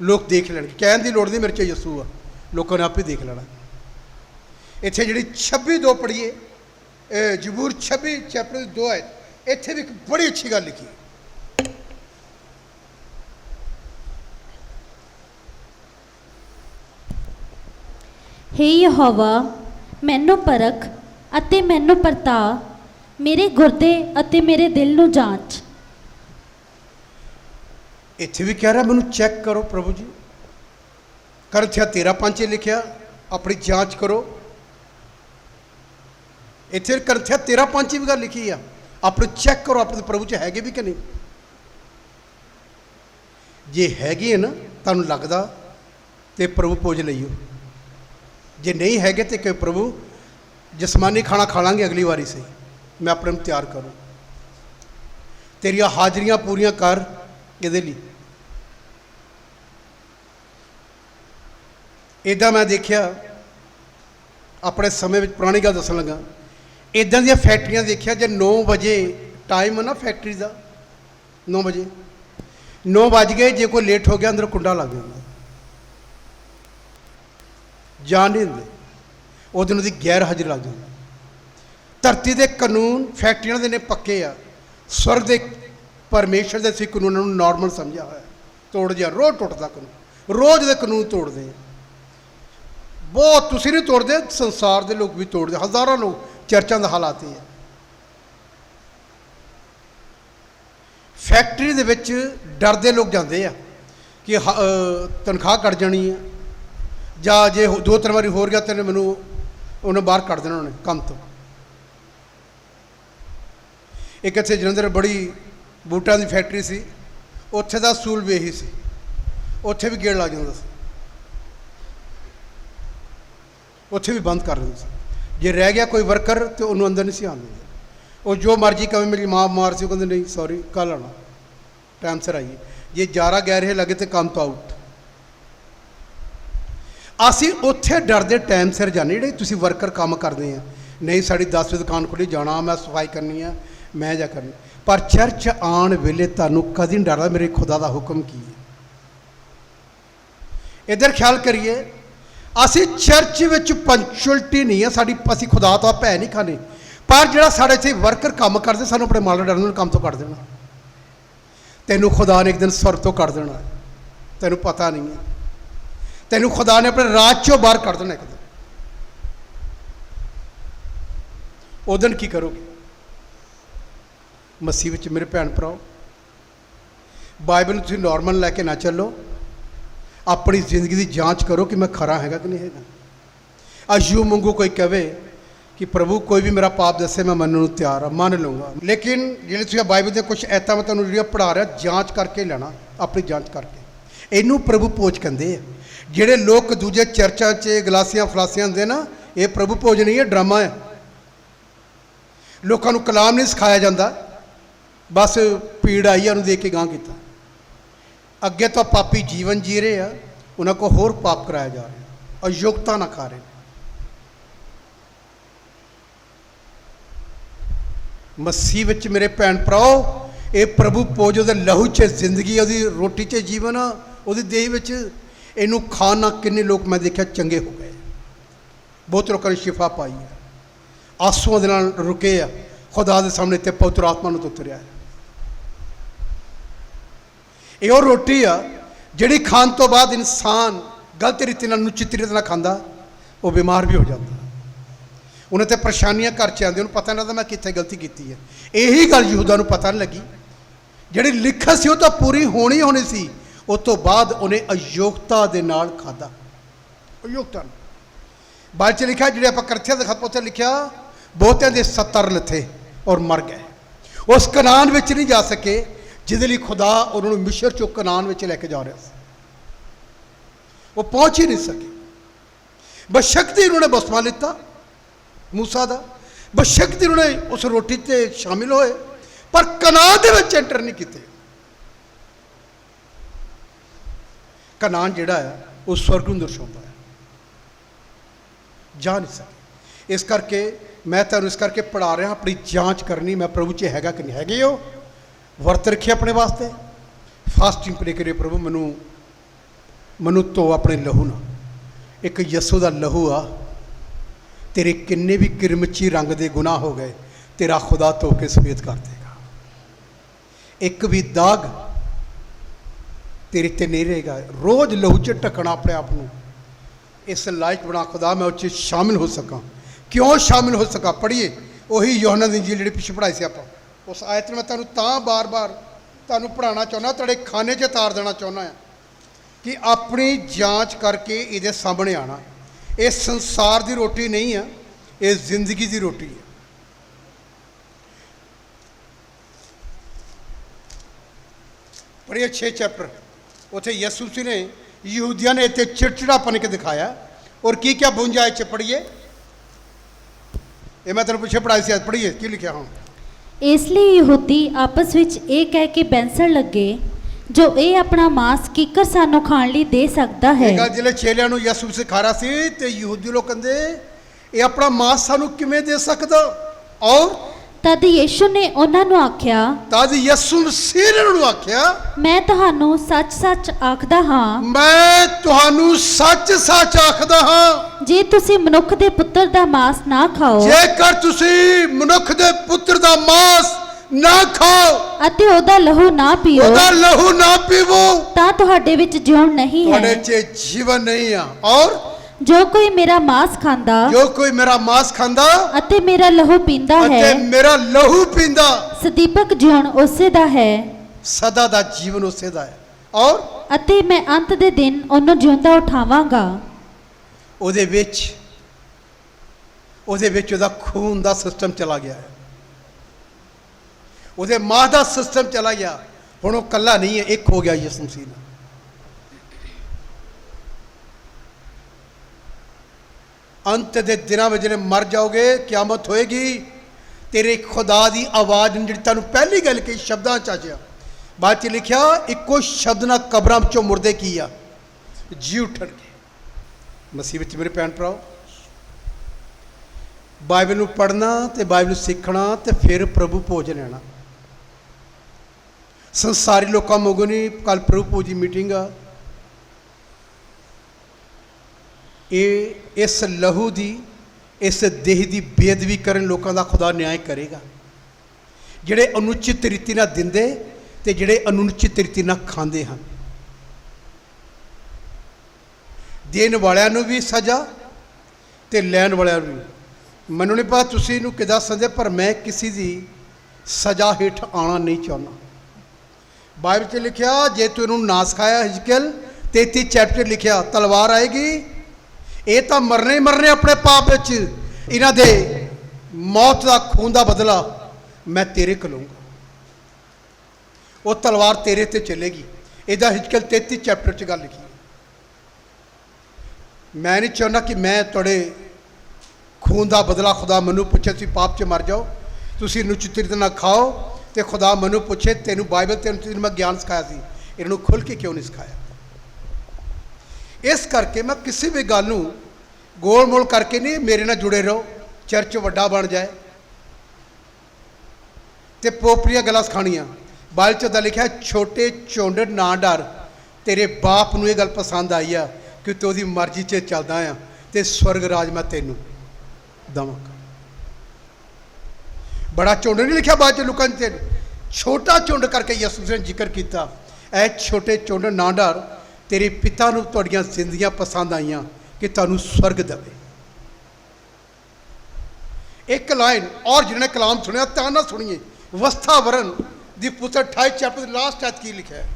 ਲੋਕ ਦੇਖ ਲੈਣਗੇ। ਕਹਿਣ ਦੀ ਲੋੜ ਨਹੀਂ ਮੇਰੇ ਚ ਯਿਸੂ ਆ। ਲੋਕਾਂ ਨੇ ਆਪੇ ਦੇਖ ਲੈਣਾ। ਇੱਥੇ ਜਿਹੜੀ 26 ਦੋ ਪੜੀਏ ਇਹ ਜ਼ਬੂਰ 26 ਚੈਪਟਰ 2 ਹੈ ਇੱਥੇ ਵੀ ਇੱਕ ਬੜੀ ਅੱਛੀ ਗੱਲ ਲਿਖੀ ਹੈ। ਹੇ ਯਹੋਵਾ ਮੈਨੂੰ ਪਰਖ ਅਤੇ ਮੈਨੂੰ ਪਰਤਾ ਮੇਰੇ ਗੁਰਦੇ ਅਤੇ ਮੇਰੇ ਦਿਲ ਨੂੰ ਜਾਂਚ। ਇੱਥੇ ਵੀ ਕਹਿ ਰਿਹਾ ਮੈਨੂੰ ਚੈੱਕ ਕਰੋ ਪ੍ਰਭੂ ਜੀ। ਕਰਥਿਆ 13 ਪੰਜ 'ਚ ਲਿਖਿਆ, ਆਪਣੀ ਜਾਂਚ ਕਰੋ। ਇੱਥੇ ਕਰਥਿਆ 13 ਪੰਜ ਵੀ ਗੱਲ ਲਿਖੀ ਆ। ਆਪਣੇ ਚੈੱਕ ਕਰੋ, ਆਪਣੇ ਪ੍ਰਭੂ 'ਚ ਹੈਗੇ ਵੀ ਕਿ ਨਹੀਂ। ਜੇ ਹੈਗੇ ਆ ਨਾ, ਤੁਹਾਨੂੰ ਲੱਗਦਾ ਤੇ ਪ੍ਰਭੂ ਪੂਜ ਲਈਓ। ਜੇ ਨਹੀਂ ਹੈਗੇ ਤੇ ਕਿ ਪ੍ਰਭੂ, ਜਿਸਮਾਨੀ ਖਾਣਾ ਖਾ ਲਾਂਗੇ ਅਗਲੀ ਵਾਰੀ ਸਹੀ। ਮੈਂ ਆਪਣੇ ਨੂੰ ਤਿਆਰ ਕਰੂੰ। ਤੇਰੀਆਂ ਹਾਜ਼ਰੀਆਂ ਪੂਰੀਆਂ ਕਰ ਇਹਦੇ ਲਈ। ਇਦਾਂ ਮੈਂ ਦੇਖਿਆ, ਆਪਣੇ ਸਮੇਂ ਵਿੱਚ ਪੁਰਾਣੀ ਗੱਲ ਦੱਸਣ ਲੱਗਾ। ਇਦਾਂ ਦੀਆਂ ਫੈਕਟਰੀਆਂ ਦੇਖਿਆ, ਜੇ 9 ਵਜੇ ਟਾਈਮ ਹੈ ਨਾ ਫੈਕਟਰੀ ਦਾ 9 ਵਜੇ। 9 ਵੱਜ ਗਏ, ਜੇ ਕੋਈ ਲੇਟ ਹੋ ਗਿਆ, ਅੰਦਰ ਕੁੰਡਾ ਲੱਗ ਜਾਂਦਾ। ਜਾਣ ਨਹੀਂ ਦਿੰਦੇ। ਉਹ ਦਿਨ ਉਹਦੀ ਗੈਰ ਹਾਜ਼ਰੀ ਲੱਗ ਜਾਂਦੀ। ਧਰਤੀ ਦੇ ਕਾਨੂੰਨ ਫੈਕਟਰੀਆਂ ਦੇ ਨੇ ਪੱਕੇ ਆ। ਸਵਰਗ ਦੇ ਪਰਮੇਸ਼ਰ ਦੇ ਸੀ ਕਾਨੂੰਨਾਂ ਨੂੰ ਨਾਰਮਲ ਸਮਝਿਆ ਹੋਇਆ। ਤੋੜ ਜਾ ਰੋਜ਼ ਟੁੱਟਦਾ ਕਾਨੂੰਨ। ਰੋਜ਼ ਦੇ ਕਾਨੂੰਨ ਤੋੜਦੇ ਆ। ਬਹੁਤ ਤੁਸੀਂ ਨਹੀਂ ਤੋੜਦੇ, ਸੰਸਾਰ ਦੇ ਲੋਕ ਵੀ ਤੋੜਦੇ, ਹਜ਼ਾਰਾਂ ਲੋਕ ਚਰਚਾਂ ਦਾ ਹਾਲਾਤ ਇਹ ਹੈ। ਫੈਕਟਰੀ ਦੇ ਵਿੱਚ ਡਰਦੇ ਲੋਕ ਜਾਂਦੇ ਆ ਕਿ ਹ- ਤਨਖਾਹ ਕੱਟ ਜਾਣੀ ਆ, ਜਾਂ ਜੇ ਹੋ- ਦੋ ਤਿੰਨ ਵਾਰੀ ਹੋਰ ਗਿਆ ਤੇ ਮੈਨੂੰ ਉਹਨੇ ਬਾਹਰ ਕੱਢ ਦੇਣਾ ਉਹਨੇ ਕੰਮ ਤੋਂ। ਇੱਕ ਇੱਥੇ ਜਲੰਧਰ ਬੜੀ ਬੂਟਾਂ ਦੀ ਫੈਕਟਰੀ ਸੀ, ਉੱਥੇ ਦਾ ਸੂਲ ਵੀ ਇਹੀ ਸੀ, ਉੱਥੇ ਵੀ ਗੇੜ ਲੱਗ ਜਾਂਦਾ ਸੀ। ਉੱਥੇ ਵੀ ਬੰਦ ਕਰ ਦਿੰਦੇ ਸੀ। ਜੇ ਰਹਿ ਗਿਆ ਕੋਈ ਵਰਕਰ ਤੇ ਉਹਨੂੰ ਅੰਦਰ ਨਹੀਂ ਸੀ ਆਉਣ ਦਿੰਦੇ ਉਹ ਜੋ ਮਰਜ਼ੀ ਕਵੇ ਮੇਰੀ ਮਾਂ ਬਿਮਾਰ ਸੀ, ਉਹ ਕਹਿੰਦੇ, ਨਹੀਂ ਸੌਰੀ ਕੱਲ ਆਉਣਾ। ਟਾਈਮ ਸਿਰ ਆਈਏ। ਜੇ ਜਾਰਾ ਗਏ ਰਹੇ ਲੱਗੇ ਤੇ ਕੰਮ ਤੋਂ ਆਊਟ ਅਸੀਂ ਉੱਥੇ ਡਰਦੇ ਟਾਈਮ ਸਿਰ ਜਾਂਦੇ ਜਿਹੜੇ ਤੁਸੀਂ ਵਰਕਰ ਕੰਮ ਕਰਦੇ ਆ, ਨਹੀਂ, ਸਾਡੀ 10 ਵਜੇ ਦੁਕਾਨ ਖੁੱਲੀ ਜਾਣਾ, ਮੈਂ ਸਫ਼ਾਈ ਕਰਨੀ ਆ, ਮੈਂ ਜਾ ਕਰਨੀ। ਪਰ ਚਰਚ ਆਉਣ ਵੇਲੇ ਤੁਹਾਨੂੰ ਕਦੀ ਨਹੀਂ ਡਰਦਾ, ਮੇਰੇ ਖੁਦਾ ਦਾ ਹੁਕਮ ਕੀ ਹੈ? ਇਧਰ ਖਿਆਲ ਕਰੀਏ ਅਸੀਂ ਚਰਚ ਵਿੱਚ ਪੰਚੁਅਲਟੀ ਨਹੀਂ ਹੈ ਸਾਡੀ ਅਸੀਂ ਖੁਦਾ ਤੋਂ ਭੈ ਨਹੀਂ ਖਾਣੇ ਪਰ ਜਿਹੜਾ ਸਾਡੇ ਇੱਥੇ ਵਰਕਰ ਕੰਮ ਕਰਦੇ, ਸਾਨੂੰ ਆਪਣੇ ਮਾਲਕ ਡਰਨ ਨੂੰ ਕੰਮ ਤੋਂ ਕੱਢ ਦੇਣਾ। ਤੈਨੂੰ ਖੁਦਾ ਨੇ ਇੱਕ ਦਿਨ ਸੁਰ ਤੋਂ ਕੱਢ ਦੇਣਾ। ਤੈਨੂੰ ਪਤਾ ਨਹੀਂ ਹੈ ਤੈਨੂੰ ਖੁਦਾ ਨੇ ਆਪਣੇ ਰਾਜ ਚੋਂ ਬਾਹਰ ਕੱਢ ਦੇਣਾ ਇੱਕ ਦਿਨ। ਉਹ ਦਿਨ ਕੀ ਕਰੋਗੇ? ਮਸੀਹ ਵਿੱਚ ਮੇਰੇ ਭੈਣ ਭਰਾਓ, ਬਾਈਬਲ ਨੂੰ ਤੁਸੀਂ ਨਾਰਮਲ ਲੈ ਕੇ ਨਾ ਚੱਲੋ। ਆਪਣੀ ਜ਼ਿੰਦਗੀ ਦੀ ਜਾਂਚ ਕਰੋ ਕਿ ਮੈਂ ਖਰਾ ਹੈਗਾ ਕਿ ਨਹੀਂ ਹੈਗਾ। ਅਯੂਬ ਮੰਗੂ ਕੋਈ ਕਵੇ ਕਿ ਪ੍ਰਭੂ, ਕੋਈ ਵੀ ਮੇਰਾ ਪਾਪ ਦੱਸੇ, ਮੈਂ ਮੰਨਣ ਨੂੰ ਤਿਆਰ ਹਾਂ ਮੰਨ ਲਊਂਗਾ। ਲੇਕਿਨ ਜਿਹੜੇ ਤੁਸੀਂ ਬਾਈਬਲ ਦੇ ਕੁਝ ਐਤਾਂ ਮੈਂ ਤੁਹਾਨੂੰ ਜਿਹੜੀਆਂ ਪੜ੍ਹਾ ਰਿਹਾ, ਜਾਂਚ ਕਰਕੇ ਲੈਣਾ, ਆਪਣੀ ਜਾਂਚ ਕਰਕੇ। ਇਹਨੂੰ ਪ੍ਰਭੂ ਭੋਜ ਕਹਿੰਦੇ ਆ। ਜਿਹੜੇ ਲੋਕ ਦੂਜੇ ਚਰਚਾਂ 'ਚ ਗਲਾਸੀਆਂ, ਫਲਾਸੀਆਂ ਹੁੰਦੇ ਨਾ, ਇਹ ਪ੍ਰਭੂ ਭੋਜ ਨਹੀਂ ਹੈ ਡਰਾਮਾ ਹੈ ਲੋਕਾਂ ਨੂੰ ਕਲਾਮ ਨਹੀਂ ਸਿਖਾਇਆ ਜਾਂਦਾ। ਬਸ ਪੀੜ ਆਈ ਆ, ਉਹਨੂੰ ਦੇਖ ਕੇ ਗਾਂ ਕੀਤਾ। ਅੱਗੇ ਤਾਂ ਪਾਪੀ ਜੀਵਨ ਜੀ ਰਹੇ ਆ ਉਹਨਾਂ ਕੋ ਹੋਰ ਪਾਪ ਕਰਾਇਆ ਜਾ ਰਿਹਾ। ਅਯੋਗਤਾ ਨਾ ਖਾ ਰਹੇ। ਮਸੀਹ ਵਿੱਚ ਮੇਰੇ ਭੈਣ ਭਰਾਓ ਇਹ ਪ੍ਰਭੂ ਪੋਜ ਉਹਦੇ ਲਹੂ 'ਚ ਜ਼ਿੰਦਗੀ ਆ, ਉਹਦੀ ਰੋਟੀ 'ਚ ਜੀਵਨ ਆ, ਉਹਦੀ ਦੇਹ ਵਿੱਚ ਇਹਨੂੰ ਖਾਣ ਨਾਲ ਕਿੰਨੇ ਲੋਕ ਮੈਂ ਦੇਖਿਆ ਚੰਗੇ ਹੋ ਗਏ। ਬਹੁਤ ਲੋਕਾਂ ਨੇ ਸ਼ਿਫਾ ਪਾਈ ਹੈ ਆਸੂਆਂ ਦੇ ਨਾਲ ਰੁਕੇ ਆ। ਖੁਦਾ ਦੇ ਸਾਹਮਣੇ ਤੇ ਪਵਿੱਤਰ ਆਤਮਾ ਨੂੰ ਉਤਰਿਆ ਹੈ। ਇਹ ਉਹ ਰੋਟੀ ਆ ਜਿਹੜੀ ਖਾਣ ਤੋਂ ਬਾਅਦ ਇਨਸਾਨ ਗਲਤ ਰੀਤੀ ਨਾਲ, ਨੁਚਿਤ ਰੀਤੀ ਨਾਲ ਖਾਂਦਾ, ਉਹ ਬਿਮਾਰ ਵੀ ਹੋ ਜਾਂਦਾ। ਉਹਨੇ ਤੇ ਪਰੇਸ਼ਾਨੀਆਂ ਘਰ ਚ ਆਉਂਦੀਆਂ, ਉਹਨੂੰ ਪਤਾ ਨਹੀਂ ਲੱਗਦਾ ਮੈਂ ਕਿੱਥੇ ਗਲਤੀ ਕੀਤੀ ਹੈ। ਇਹੀ ਗੱਲ ਯਹੂਦਾ ਨੂੰ ਪਤਾ ਨਹੀਂ ਲੱਗੀ। ਜਿਹੜੀ ਲਿਖਤ ਸੀ ਉਹ ਤਾਂ ਪੂਰੀ ਹੋਣੀ ਹੋਣੀ ਸੀ। ਉਸ ਤੋਂ ਬਾਅਦ ਉਹਨੇ ਅਯੋਗਤਾ ਦੇ ਨਾਲ ਖਾਦਾ ਅਯੋਗਤਾ ਨਾਲ। ਬਾਅਦ ਚ ਲਿਖਿਆ, ਜਿਹੜੇ ਆਪਾਂ ਕਰਥਿਆ ਦੇ ਖਤ ਉੱਤੇ ਲਿਖਿਆ, ਬਹੁਤਿਆਂ ਦੇ 70 ਲੱਥੇ ਔਰ ਮਰ ਗਏ। ਉਸ ਕਨਾਨ ਵਿੱਚ ਨਹੀਂ ਜਾ ਸਕੇ। ਜਿਹਦੇ ਲਈ ਖੁਦਾ ਉਹਨਾਂ ਨੂੰ ਮਿਸ਼ਰ ਚੋਂ ਕਨਾਨ ਵਿੱਚ ਲੈ ਕੇ ਜਾ ਰਿਹਾ ਸੀ। ਉਹ ਪਹੁੰਚ ਹੀ ਨਹੀਂ ਸਕੇ। ਬਸ਼ਕਤੀ ਉਹਨਾਂ ਨੇ ਬਸਮਾ ਲਿੱਤਾ ਮੂਸਾ ਦਾ। ਬਸ਼ਕਤੀ ਉਹਨਾਂ ਨੇ ਉਸ ਰੋਟੀ ਤੇ ਸ਼ਾਮਿਲ ਹੋਏ, ਪਰ ਕਨਾਨ ਦੇ ਵਿੱਚ ਐਂਟਰ ਨਹੀਂ ਕੀਤੇ। ਕਨਾਨ ਜਿਹੜਾ ਹੈ, ਉਹ ਸਵਰਗ ਨੂੰ ਦਰਸਾਉਂਦਾ ਹੈ। ਜਾ ਨਹੀਂ ਸਕੇ। ਇਸ ਕਰਕੇ ਮੈਂ ਤੁਹਾਨੂੰ ਇਸ ਕਰਕੇ ਪੜਾ ਰਿਹਾ, ਆਪਣੀ ਜਾਂਚ ਕਰਨੀ, ਮੈਂ ਪ੍ਰਭੂ 'ਚ ਹੈਗਾ ਕਿ ਨਹੀਂ ਹੈਗੇ ਹੋ? ਵਰਤ ਰੱਖੇ ਆਪਣੇ ਵਾਸਤੇ? ਫਾਸਟਿੰਗ ਪ੍ਰੇ ਕਰੇ ਪ੍ਰਭੂ, ਮੈਨੂੰ ਮੈਨੂੰ ਧੋ ਆਪਣੇ ਲਹੂ ਨਾਲ ਇੱਕ ਯਸੂ ਦਾ ਲਹੂ ਆ, ਤੇਰੇ ਕਿੰਨੇ ਵੀ ਕਿਰਮਚੀ ਰੰਗ ਦੇ ਗੁਨਾਹ ਹੋ ਗਏ, ਤੇਰਾ ਖੁਦਾ ਧੋ ਕੇ ਸਫੇਦ ਕਰ ਦੇਗਾ। ਇੱਕ ਵੀ ਦਾਗ ਤੇਰੇ ਤੇ ਨਹੀਂ ਰਹੇਗਾ। ਰੋਜ਼ ਲਹੂ ਚ ਢਕਣਾ ਆਪਣੇ ਆਪ ਨੂੰ। ਇਸ ਲਾਇਕ ਬਣਾ ਖੁਦਾ, ਮੈਂ ਉਹ 'ਚ ਸ਼ਾਮਿਲ ਹੋ ਸਕਾਂ। ਕਿਉਂ ਸ਼ਾਮਿਲ ਹੋ ਸਕਾਂ? ਪੜ੍ਹੀਏ, ਉਹੀ ਯੋਹਨਾ ਦੀ ਇੰਜੀਲ ਜਿਹੜੀ ਪਿੱਛੇ ਪੜਾਈ ਸੀ ਆਪਾਂ। ਉਸ ਆਇਤ ਨੂੰ ਮੈਂ ਤੁਹਾਨੂੰ ਤਾਂ ਬਾਰ-ਬਾਰ ਤੁਹਾਨੂੰ ਪੜਾਉਣਾ ਚਾਹੁੰਦਾ, ਤੁਹਾਡੇ ਖਾਨੇ 'ਚ ਤਾਰ ਦੇਣਾ ਚਾਹੁੰਦਾ ਹਾਂ ਕਿ ਆਪਣੀ ਜਾਂਚ ਕਰਕੇ ਇਹਦੇ ਸਾਹਮਣੇ ਆਣਾ ਇਹ ਸੰਸਾਰ ਦੀ ਰੋਟੀ ਨਹੀਂ ਆ, ਇਹ ਜ਼ਿੰਦਗੀ ਦੀ ਰੋਟੀ ਹੈ ਪੜ੍ਹੀਏ 6 ਚੈਪਟਰ, ਉਥੇ ਯਿਸੂ ਜੀ ਨੇ, ਯਹੂਦੀਆਂ ਨੇ ਇੱਥੇ ਚਿੜਚਿੜਾਪਨ ਕੇ ਦਿਖਾਇਆ। ਔਰ ਕੀ ਕੀ ਬੁੰਝਾ ਚ ਪੜ੍ਹੀਏ? ਇਹ ਮੈਂ ਤੈਨੂੰ ਪਿੱਛੇ ਪੜਾਈ ਸੀ, ਅੱਜ ਪੜ੍ਹੀਏ, ਕੀ ਲਿਖਿਆ ਹੁਣ? ਇਸ ਲਈ ਯਹੂਦੀ ਆਪਸ ਵਿੱਚ ਇਹ ਕਹਿ ਕੇ ਬੈਂਸਣ ਲੱਗੇ, ਜੋ ਇਹ ਆਪਣਾ ਮਾਸ ਕਿੱਕਰ ਸਾਨੂੰ ਖਾਣ ਲਈ ਦੇ ਸਕਦਾ ਹੈ। ਇਹ ਗੱਲ ਜਿਹੜੇ ਚੇਲਿਆਂ ਨੂੰ ਯਿਸੂ ਸਿਖਾ ਰਿਹਾ ਸੀ ਤੇ ਯਹੂਦੀ ਲੋਕ ਕਹਿੰਦੇ, ਇਹ ਆਪਣਾ ਮਾਸ ਸਾਨੂੰ ਕਿਵੇਂ ਦੇ ਸਕਦਾ? ਔਰ ਤਦ ਯੀਸ਼ੂ ਨੇ ਉਹਨਾਂ ਨੂੰ ਆਖਿਆ ਤਦ ਯਿਸੂ ਮਸੀਹ ਨੇ ਆਖਿਆ ਮੈਂ ਤੁਹਾਨੂੰ ਸੱਚ-ਸੱਚ ਆਖਦਾ ਹਾਂ। ਮੈਂ ਤੁਹਾਨੂੰ ਸੱਚ-ਸੱਚ ਆਖਦਾ ਹਾਂ। ਜੇ ਤੁਸੀਂ ਮਨੁੱਖ ਦੇ ਪੁੱਤਰ ਦਾ ਮਾंस ਨਾ ਖਾਓ ਜੇਕਰ ਤੁਸੀਂ ਮਨੁੱਖ ਦੇ ਪੁੱਤਰ ਦਾ ਮਾਸ ਨਾ ਖਾਓ ਅਤੇ ਉਹਦਾ ਲਹੂ ਨਾ ਪੀਓ ਉਹਦਾ ਲਹੂ ਨਾ ਪੀਵੋ ਤਾਂ ਤੁਹਾਡੇ ਵਿੱਚ ਜਿਉਣ ਨਹੀਂ ਤੁਹਾਡੇ ਹੈ 'ਚ ਜੀਵਨ ਨਹੀਂ ਆ। ਔਰ ਜੋ ਕੋਈ ਮੇਰਾ ਮਾंस ਖਾਂਦਾ ਜੋ ਕੋਈ ਮੇਰਾ ਮਾਸ ਖਾਂਦਾ ਅਤੇ ਮੇਰਾ ਲਹੂ ਪੀਂਦਾ ਅਤੇ ਹੈ ਮੇਰਾ ਲਹੂ ਪੀਂਦਾ ਸਦੀਪਕ ਜਿਉਣ ਉਸੇ ਦਾ ਹੈ। ਸਦਾ ਦਾ ਜੀਵਨ ਉਸੇ ਦਾ ਹੈ। ਔਰ ਅਤੇ ਮੈਂ ਅੰਤ ਦੇ ਦਿਨ ਉਹਨੂੰ ਜਿਉਂਦਾ ਉਠਾਵਾਂਗਾ। ਉਹਦੇ ਵਿੱਚ ਉਹਦੇ ਵਿੱਚ ਉਹਦਾ ਖੂਨ ਦਾ ਸਿਸਟਮ ਚਲਾ ਗਿਆ ਹੈ। ਉਹਦੇ ਮਾਂ ਦਾ ਸਿਸਟਮ ਚਲਾ ਗਿਆ। ਹੁਣ ਉਹ ਕੱਲਾ ਨਹੀਂ ਹੈ ਇੱਕ ਹੋ ਗਿਆ ਯਿਸੂ ਮਸੀਹ ਨਾਲ। ਅੰਤ ਦੇ ਦਿਨਾਂ ਵਿੱਚ ਜਿਹੜੇ ਮਰ ਜਾਓਗੇ, ਕਿਆਮਤ ਹੋਏਗੀ। ਤੇਰੇ ਖੁਦਾ ਦੀ ਆਵਾਜ਼ ਨੇ ਜਿਹੜੀ ਤੁਹਾਨੂੰ ਪਹਿਲੀ ਗੱਲ ਕਹੀ, ਸ਼ਬਦਾਂ ਚ ਆਜਿਆ ਬਾਅਦ ਚ ਲਿਖਿਆ, ਇੱਕੋ ਸ਼ਬਦ ਨਾਲ ਕਬਰਾਂ ਵਿੱਚੋਂ ਮੁਰਦੇ ਕੀ ਆ? ਜੀ ਉੱਠਣਗੇ। ਮਸੀਹ ਵਿੱਚ ਮੇਰੇ ਭੈਣ ਭਰਾਓ, ਬਾਈਬਲ ਨੂੰ ਪੜ੍ਹਨਾ ਤੇ ਬਾਈਬਲ ਨੂੰ ਸਿੱਖਣਾ ਤੇ ਫਿਰ ਪ੍ਰਭੂ ਭੋਜ ਲੈਣਾ। ਸੰਸਾਰੀ ਲੋਕਾਂ ਵਾਂਗੂ ਨਹੀਂ ਕੱਲ ਪ੍ਰਭੂ ਭੋਜੀ ਮੀਟਿੰਗ ਆ। ਇਹ, ਇਸ ਲਹੂ ਦੀ, ਇਸ ਦੇਹ ਦੀ ਬੇਅਦਬੀ ਕਰਨ ਲੋਕਾਂ ਦਾ ਖੁਦਾ ਨਿਆਂ ਕਰੇਗਾ। ਜਿਹੜੇ ਅਨੁਚਿਤ ਰੀਤੀ ਨਾਲ ਦਿੰਦੇ ਤੇ ਜਿਹੜੇ ਅਨੁਚਿਤ ਰੀਤੀ ਨਾਲ ਖਾਂਦੇ ਹਨ। ਦੇਣ ਵਾਲਿਆਂ ਨੂੰ ਵੀ ਸਜ਼ਾ ਤੇ ਲੈਣ ਵਾਲਿਆਂ ਨੂੰ ਵੀ। ਮੈਨੂੰ ਨਹੀਂ ਪਤਾ ਤੁਸੀਂ ਇਹਨੂੰ ਕਿੱਦਾਂ ਸਮਝਦੇ ਪਰ ਮੈਂ ਕਿਸੇ ਦੀ ਸਜ਼ਾ ਹੇਠ ਆਉਣਾ ਨਹੀਂ ਚਾਹੁੰਦਾ। ਬਾਈਬਲ 'ਚ ਲਿਖਿਆ, ਜੇ ਤੂੰ ਇਹਨੂੰ ਨਾ ਸਿਖਾਇਆ ਹਿਜਕਲ 33 ਚੈਪਟਰ ਲਿਖਿਆ, ਤਲਵਾਰ ਆਏਗੀ ਇਹ ਤਾਂ ਮਰਨੇ ਹੀ ਮਰਨੇ ਆਪਣੇ ਪਾਪ ਵਿੱਚ। ਇਹਨਾਂ ਦੇ ਮੌਤ ਦਾ ਖੂਨ ਦਾ ਬਦਲਾ ਮੈਂ ਤੇਰੇ ਕੋਲ ਲਊਂਗਾ। ਉਹ ਤਲਵਾਰ ਤੇਰੇ ਤੇ ਚੱਲੇਗੀ। ਇਹਦਾ ਹਿਜਕਲ 33 ਚੈਪਟਰ 'ਚ ਗੱਲ ਲਿਖੀ ਮੈਂ ਨਹੀਂ ਚਾਹੁੰਦਾ ਕਿ ਮੈਂ ਤੁਹਾਡੇ ਖੂਨ ਦਾ ਬਦਲਾ ਖੁਦਾ ਮੈਨੂੰ ਪੁੱਛੇ, ਤੁਸੀਂ ਪਾਪ 'ਚ ਮਰ ਜਾਓ। ਤੁਸੀਂ ਇਹਨੂੰ ਚਿੱਤਰਿਤ ਨਾ ਖਾਓ ਤੇ ਖੁਦਾ ਮੈਨੂੰ ਪੁੱਛੇ, ਤੈਨੂੰ ਬਾਈਬਲ ਤੈਨੂੰ ਮੈਂ ਗਿਆਨ ਸਿਖਾਇਆ ਸੀ। ਇਹਨਾਂ ਨੂੰ ਖੁੱਲ ਕੇ ਕਿਉਂ ਨਹੀਂ ਸਿਖਾਇਆ? ਇਸ ਕਰਕੇ ਮੈਂ ਕਿਸੇ ਵੀ ਗੱਲ ਨੂੰ ਗੋਲ ਮੋਲ ਕਰਕੇ ਨਹੀਂ ਮੇਰੇ ਨਾਲ ਜੁੜੇ ਰਹੋ, ਚਰਚ ਵੱਡਾ ਬਣ ਜਾਏ। ਤੇ ਪੋਪਰੀਆਂ ਗੱਲਾਂ ਸਿਖਾਣੀਆਂ ਬਾਈਬਲ 'ਚ ਤਾਂ ਲਿਖਿਆ, ਛੋਟੇ ਝੁੰਡ ਨਾ ਡਰ, ਤੇਰੇ ਬਾਪ ਨੂੰ ਇਹ ਗੱਲ ਪਸੰਦ ਆਈ ਆ ਕਿ ਤੂੰ ਉਹਦੀ ਮਰਜ਼ੀ 'ਚ ਚੱਲਦਾ ਆ ਤੇ ਸਵਰਗ ਰਾਜ ਮੈਂ ਤੈਨੂੰ ਦਵਾਂਗਾ ਬੜਾ ਝੁੰਡ ਨਹੀਂ ਲਿਖਿਆ ਬਾਅਦ 'ਚ ਲੁਕਾਂ ਤੇ, ਛੋਟਾ ਝੁੰਡ ਕਰਕੇ ਯਿਸੂ ਨੇ ਜ਼ਿਕਰ ਕੀਤਾ। ਐ ਛੋਟੇ ਝੁੰਡ ਨਾ ਡਰ ਤੇਰੇ ਪਿਤਾ ਨੂੰ ਤੁਹਾਡੀਆਂ ਜ਼ਿੰਦਗੀਆਂ ਪਸੰਦ ਆਈਆਂ ਕਿ ਤੁਹਾਨੂੰ ਸਵਰਗ ਦੇਵੇ। ਇੱਕ ਲਾਈਨ ਔਰ ਜਿਹਨੇ ਕਲਾਮ ਸੁਣਿਆ ਤਾਂ ਨਾ ਸੁਣੀਏ। ਵਸਥਾ ਵਰਨ ਦੀ ਪੁੱਤਰ 28 ਚੈਪਟਰ ਲਾਸਟ ਐਤ ਕੀ ਲਿਖਿਆ ਹੈ?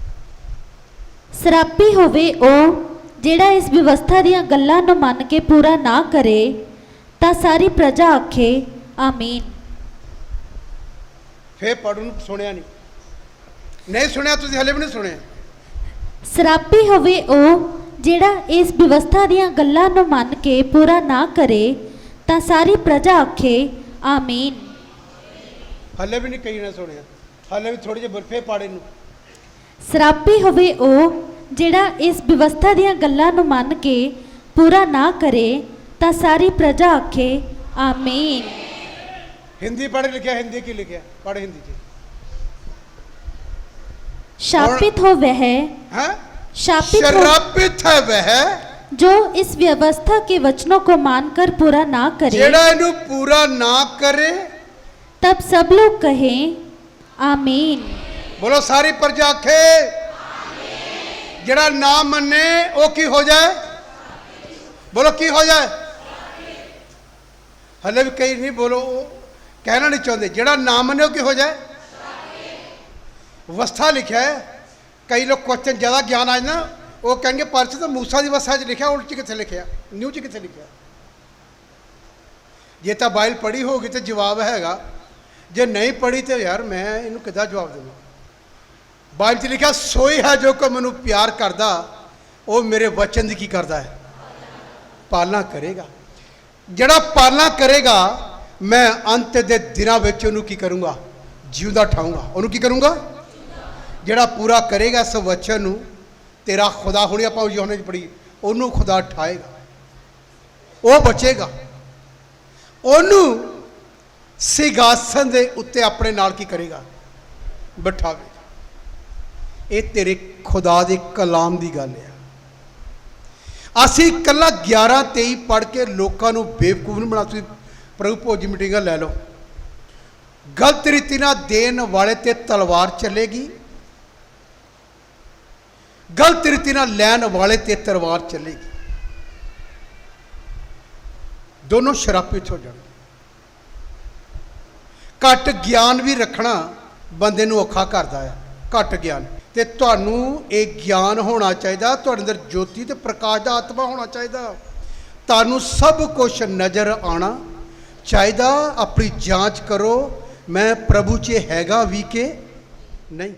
ਸਰਾਪੀ ਹੋਵੇ ਉਹ ਜਿਹੜਾ ਇਸ ਵਿਵਸਥਾ ਦੀਆਂ ਗੱਲਾਂ ਨੂੰ ਮੰਨ ਕੇ ਪੂਰਾ ਨਾ ਕਰੇ ਤਾਂ ਸਾਰੀ ਪ੍ਰਜਾ ਆਖੇ ਆਮੀਨ। ਫੇਰ ਪੜਨ ਸੁਣਿਆ ਨਹੀਂ। ਨਹੀਂ ਸੁਣਿਆ ਤੁਸੀਂ ਹਲੇ ਵੀ ਨਹੀਂ ਸੁਣਿਆ। ਸਰਾਪੀ ਹੋਵੇ ਉਹ ਜਿਹੜਾ ਇਸ ਵਿਵਸਥਾ ਦੀਆਂ ਗੱਲਾਂ ਨੂੰ ਮੰਨ ਕੇ ਪੂਰਾ ਨਾ ਕਰੇ ਤਾਂ ਸਾਰੀ ਪ੍ਰਜਾ ਆਖੇ ਆਮੀਨ। ਹਲੇ ਵੀ ਨਹੀਂ ਕਈ ਨਾ ਸੁਣਿਆ। ਹਲੇ ਵੀ ਥੋੜੇ ਜਿਹੇ ਬਰਫੇ ਪਾੜੇ ਨੂੰ। ਸਰਾਪੀ ਹੋਵੇ ਉਹ ਜਿਹੜਾ ਇਸ ਵਿਵਸਥਾ ਦੀਆਂ ਗੱਲਾਂ ਨੂੰ ਮੰਨ ਕੇ ਪੂਰਾ ਨਾ ਕਰੇ ਤਾਂ ਸਾਰੀ ਪ੍ਰਜਾ ਆਖੇ ਆਮੀਨ। ਹਿੰਦੀ ਪੜ੍ਹ ਲਿਖਿਆ ਹਿੰਦੀ ਕੀ ਲਿਖਿਆ? ਪੜ੍ਹ ਹਿੰਦੀ ਚ। शापित हो वह हाँ? शापित है वह जो इस व्यवस्था के वचनों को मानकर पूरा ना करे। पूरा ना करे। तब सब लोग कहें आमीन। बोलो सारी प्रजा के। जरा ना मने वो की हो जाए? बोलो की हो जाए? हले भी कई नहीं बोलो कहना नहीं चाहते। जेड़ा ना मने वो की हो जाए? ਜਾਏ ਅਵਸਥਾ ਲਿਖਿਆ ਹੈ। ਕਈ ਲੋਕ ਕੁਐਸਚਨ ਜ਼ਿਆਦਾ ਗਿਆਨ ਆ ਨਾ। ਉਹ ਕਹਿੰਗੇ ਪਰਚ ਤਾਂ ਮੂਸਾ ਦੀ ਅਵਸਥਾ 'ਚ ਲਿਖਿਆ ਉਲਟ 'ਚ ਕਿੱਥੇ ਲਿਖਿਆ? ਨਿਊ 'ਚ ਕਿੱਥੇ ਲਿਖਿਆ? ਜੇ ਤਾਂ ਬਾਈਲ ਪੜ੍ਹੀ ਹੋਗੀ ਤੇ ਜਵਾਬ ਹੈਗਾ। ਜੇ ਨਹੀਂ ਪੜ੍ਹੀ ਤੇ ਯਾਰ ਮੈਂ ਇਹਨੂੰ ਕਿੱਦਾਂ ਜਵਾਬ ਦੇਵਾਂ? ਬਾਈਬਲ 'ਚ ਲਿਖਿਆ, ਸੋਈ ਹੈ ਜੋ ਕੋ ਮੈਨੂੰ ਪਿਆਰ ਕਰਦਾ, ਉਹ ਮੇਰੇ ਵਚਨ ਦੀ ਕੀ ਕਰਦਾ ਹੈ? ਪਾਲਣਾ ਕਰੇਗਾ। ਜਿਹੜਾ ਪਾਲਣਾ ਕਰੇਗਾ, ਮੈਂ ਅੰਤ ਦੇ ਦਿਨਾਂ ਵਿੱਚ ਉਹਨੂੰ ਕੀ ਕਰੂੰਗਾ? ਜਿਉਂਦਾ ਠਾਉਂਗਾ ਉਹਨੂੰ ਕੀ ਕਰੂੰਗਾ? ਜਿਹੜਾ ਪੂਰਾ ਕਰੇਗਾ ਇਸ ਵਚਨ ਨੂੰ, ਤੇਰਾ ਖੁਦਾ ਹੁਣੇ ਆਪਾਂ ਯੋਹਨੇ 'ਚ ਪੜੀ ਉਹਨੂੰ ਖੁਦਾ ਠਾਏਗਾ। ਉਹ ਬਚੇਗਾ। ਉਹਨੂੰ ਸਿਗਾਸਨ ਦੇ ਉੱਤੇ ਆਪਣੇ ਨਾਲ ਕੀ ਕਰੇਗਾ? ਬਿਠਾਵੇ ਇਹ ਤੇਰੇ ਖੁਦਾ ਦੇ ਕਲਾਮ ਦੀ ਗੱਲ ਹੈ ਅਸੀਂ ਇਕੱਲਾ 11 23 ਪੜ੍ਹ ਕੇ ਲੋਕਾਂ ਨੂੰ ਬੇਵਕੂਫ ਨਹੀਂ ਬਣਾ ਤੁਸੀਂ ਪ੍ਰਭੂ, ਭੋਜੀ ਮੀਟਿੰਗਾਂ ਲੈ ਲਓ। ਗਲਤ ਰੀਤੀ ਨਾਲ ਦੇਣ ਵਾਲੇ ਤੇ ਤਲਵਾਰ ਚੱਲੇਗੀ। ਗਲਤ ਰੀਤੀ ਨਾਲ ਲੈਣ ਵਾਲੇ ਤੇ ਤਲਵਾਰ ਚੱਲੇਗੀ। ਦੋਨੋਂ ਸ਼ਰਾਪਿਤ ਹੋ ਜਾਣਗੇ ਘੱਟ ਗਿਆਨ ਵੀ ਰੱਖਣਾ ਬੰਦੇ ਨੂੰ ਔਖਾ ਕਰਦਾ ਹੈ, ਘੱਟ ਗਿਆਨ। ਤੇ ਤੁਹਾਨੂੰ ਇਹ ਗਿਆਨ ਹੋਣਾ ਚਾਹੀਦਾ, ਤੁਹਾਡੇ ਅੰਦਰ ਜੋਤੀ ਤੇ ਪ੍ਰਕਾਸ਼ ਦਾ ਆਤਮਾ ਹੋਣਾ ਚਾਹੀਦਾ। ਤੁਹਾਨੂੰ ਸਭ ਕੁਝ ਨਜ਼ਰ ਆਣਾ ਚਾਹੀਦਾ, ਆਪਣੀ ਜਾਂਚ ਕਰੋ, ਮੈਂ ਪ੍ਰਭੂ 'ਚ ਹੈਗਾ ਵੀ ਕਿ ਨਹੀਂ।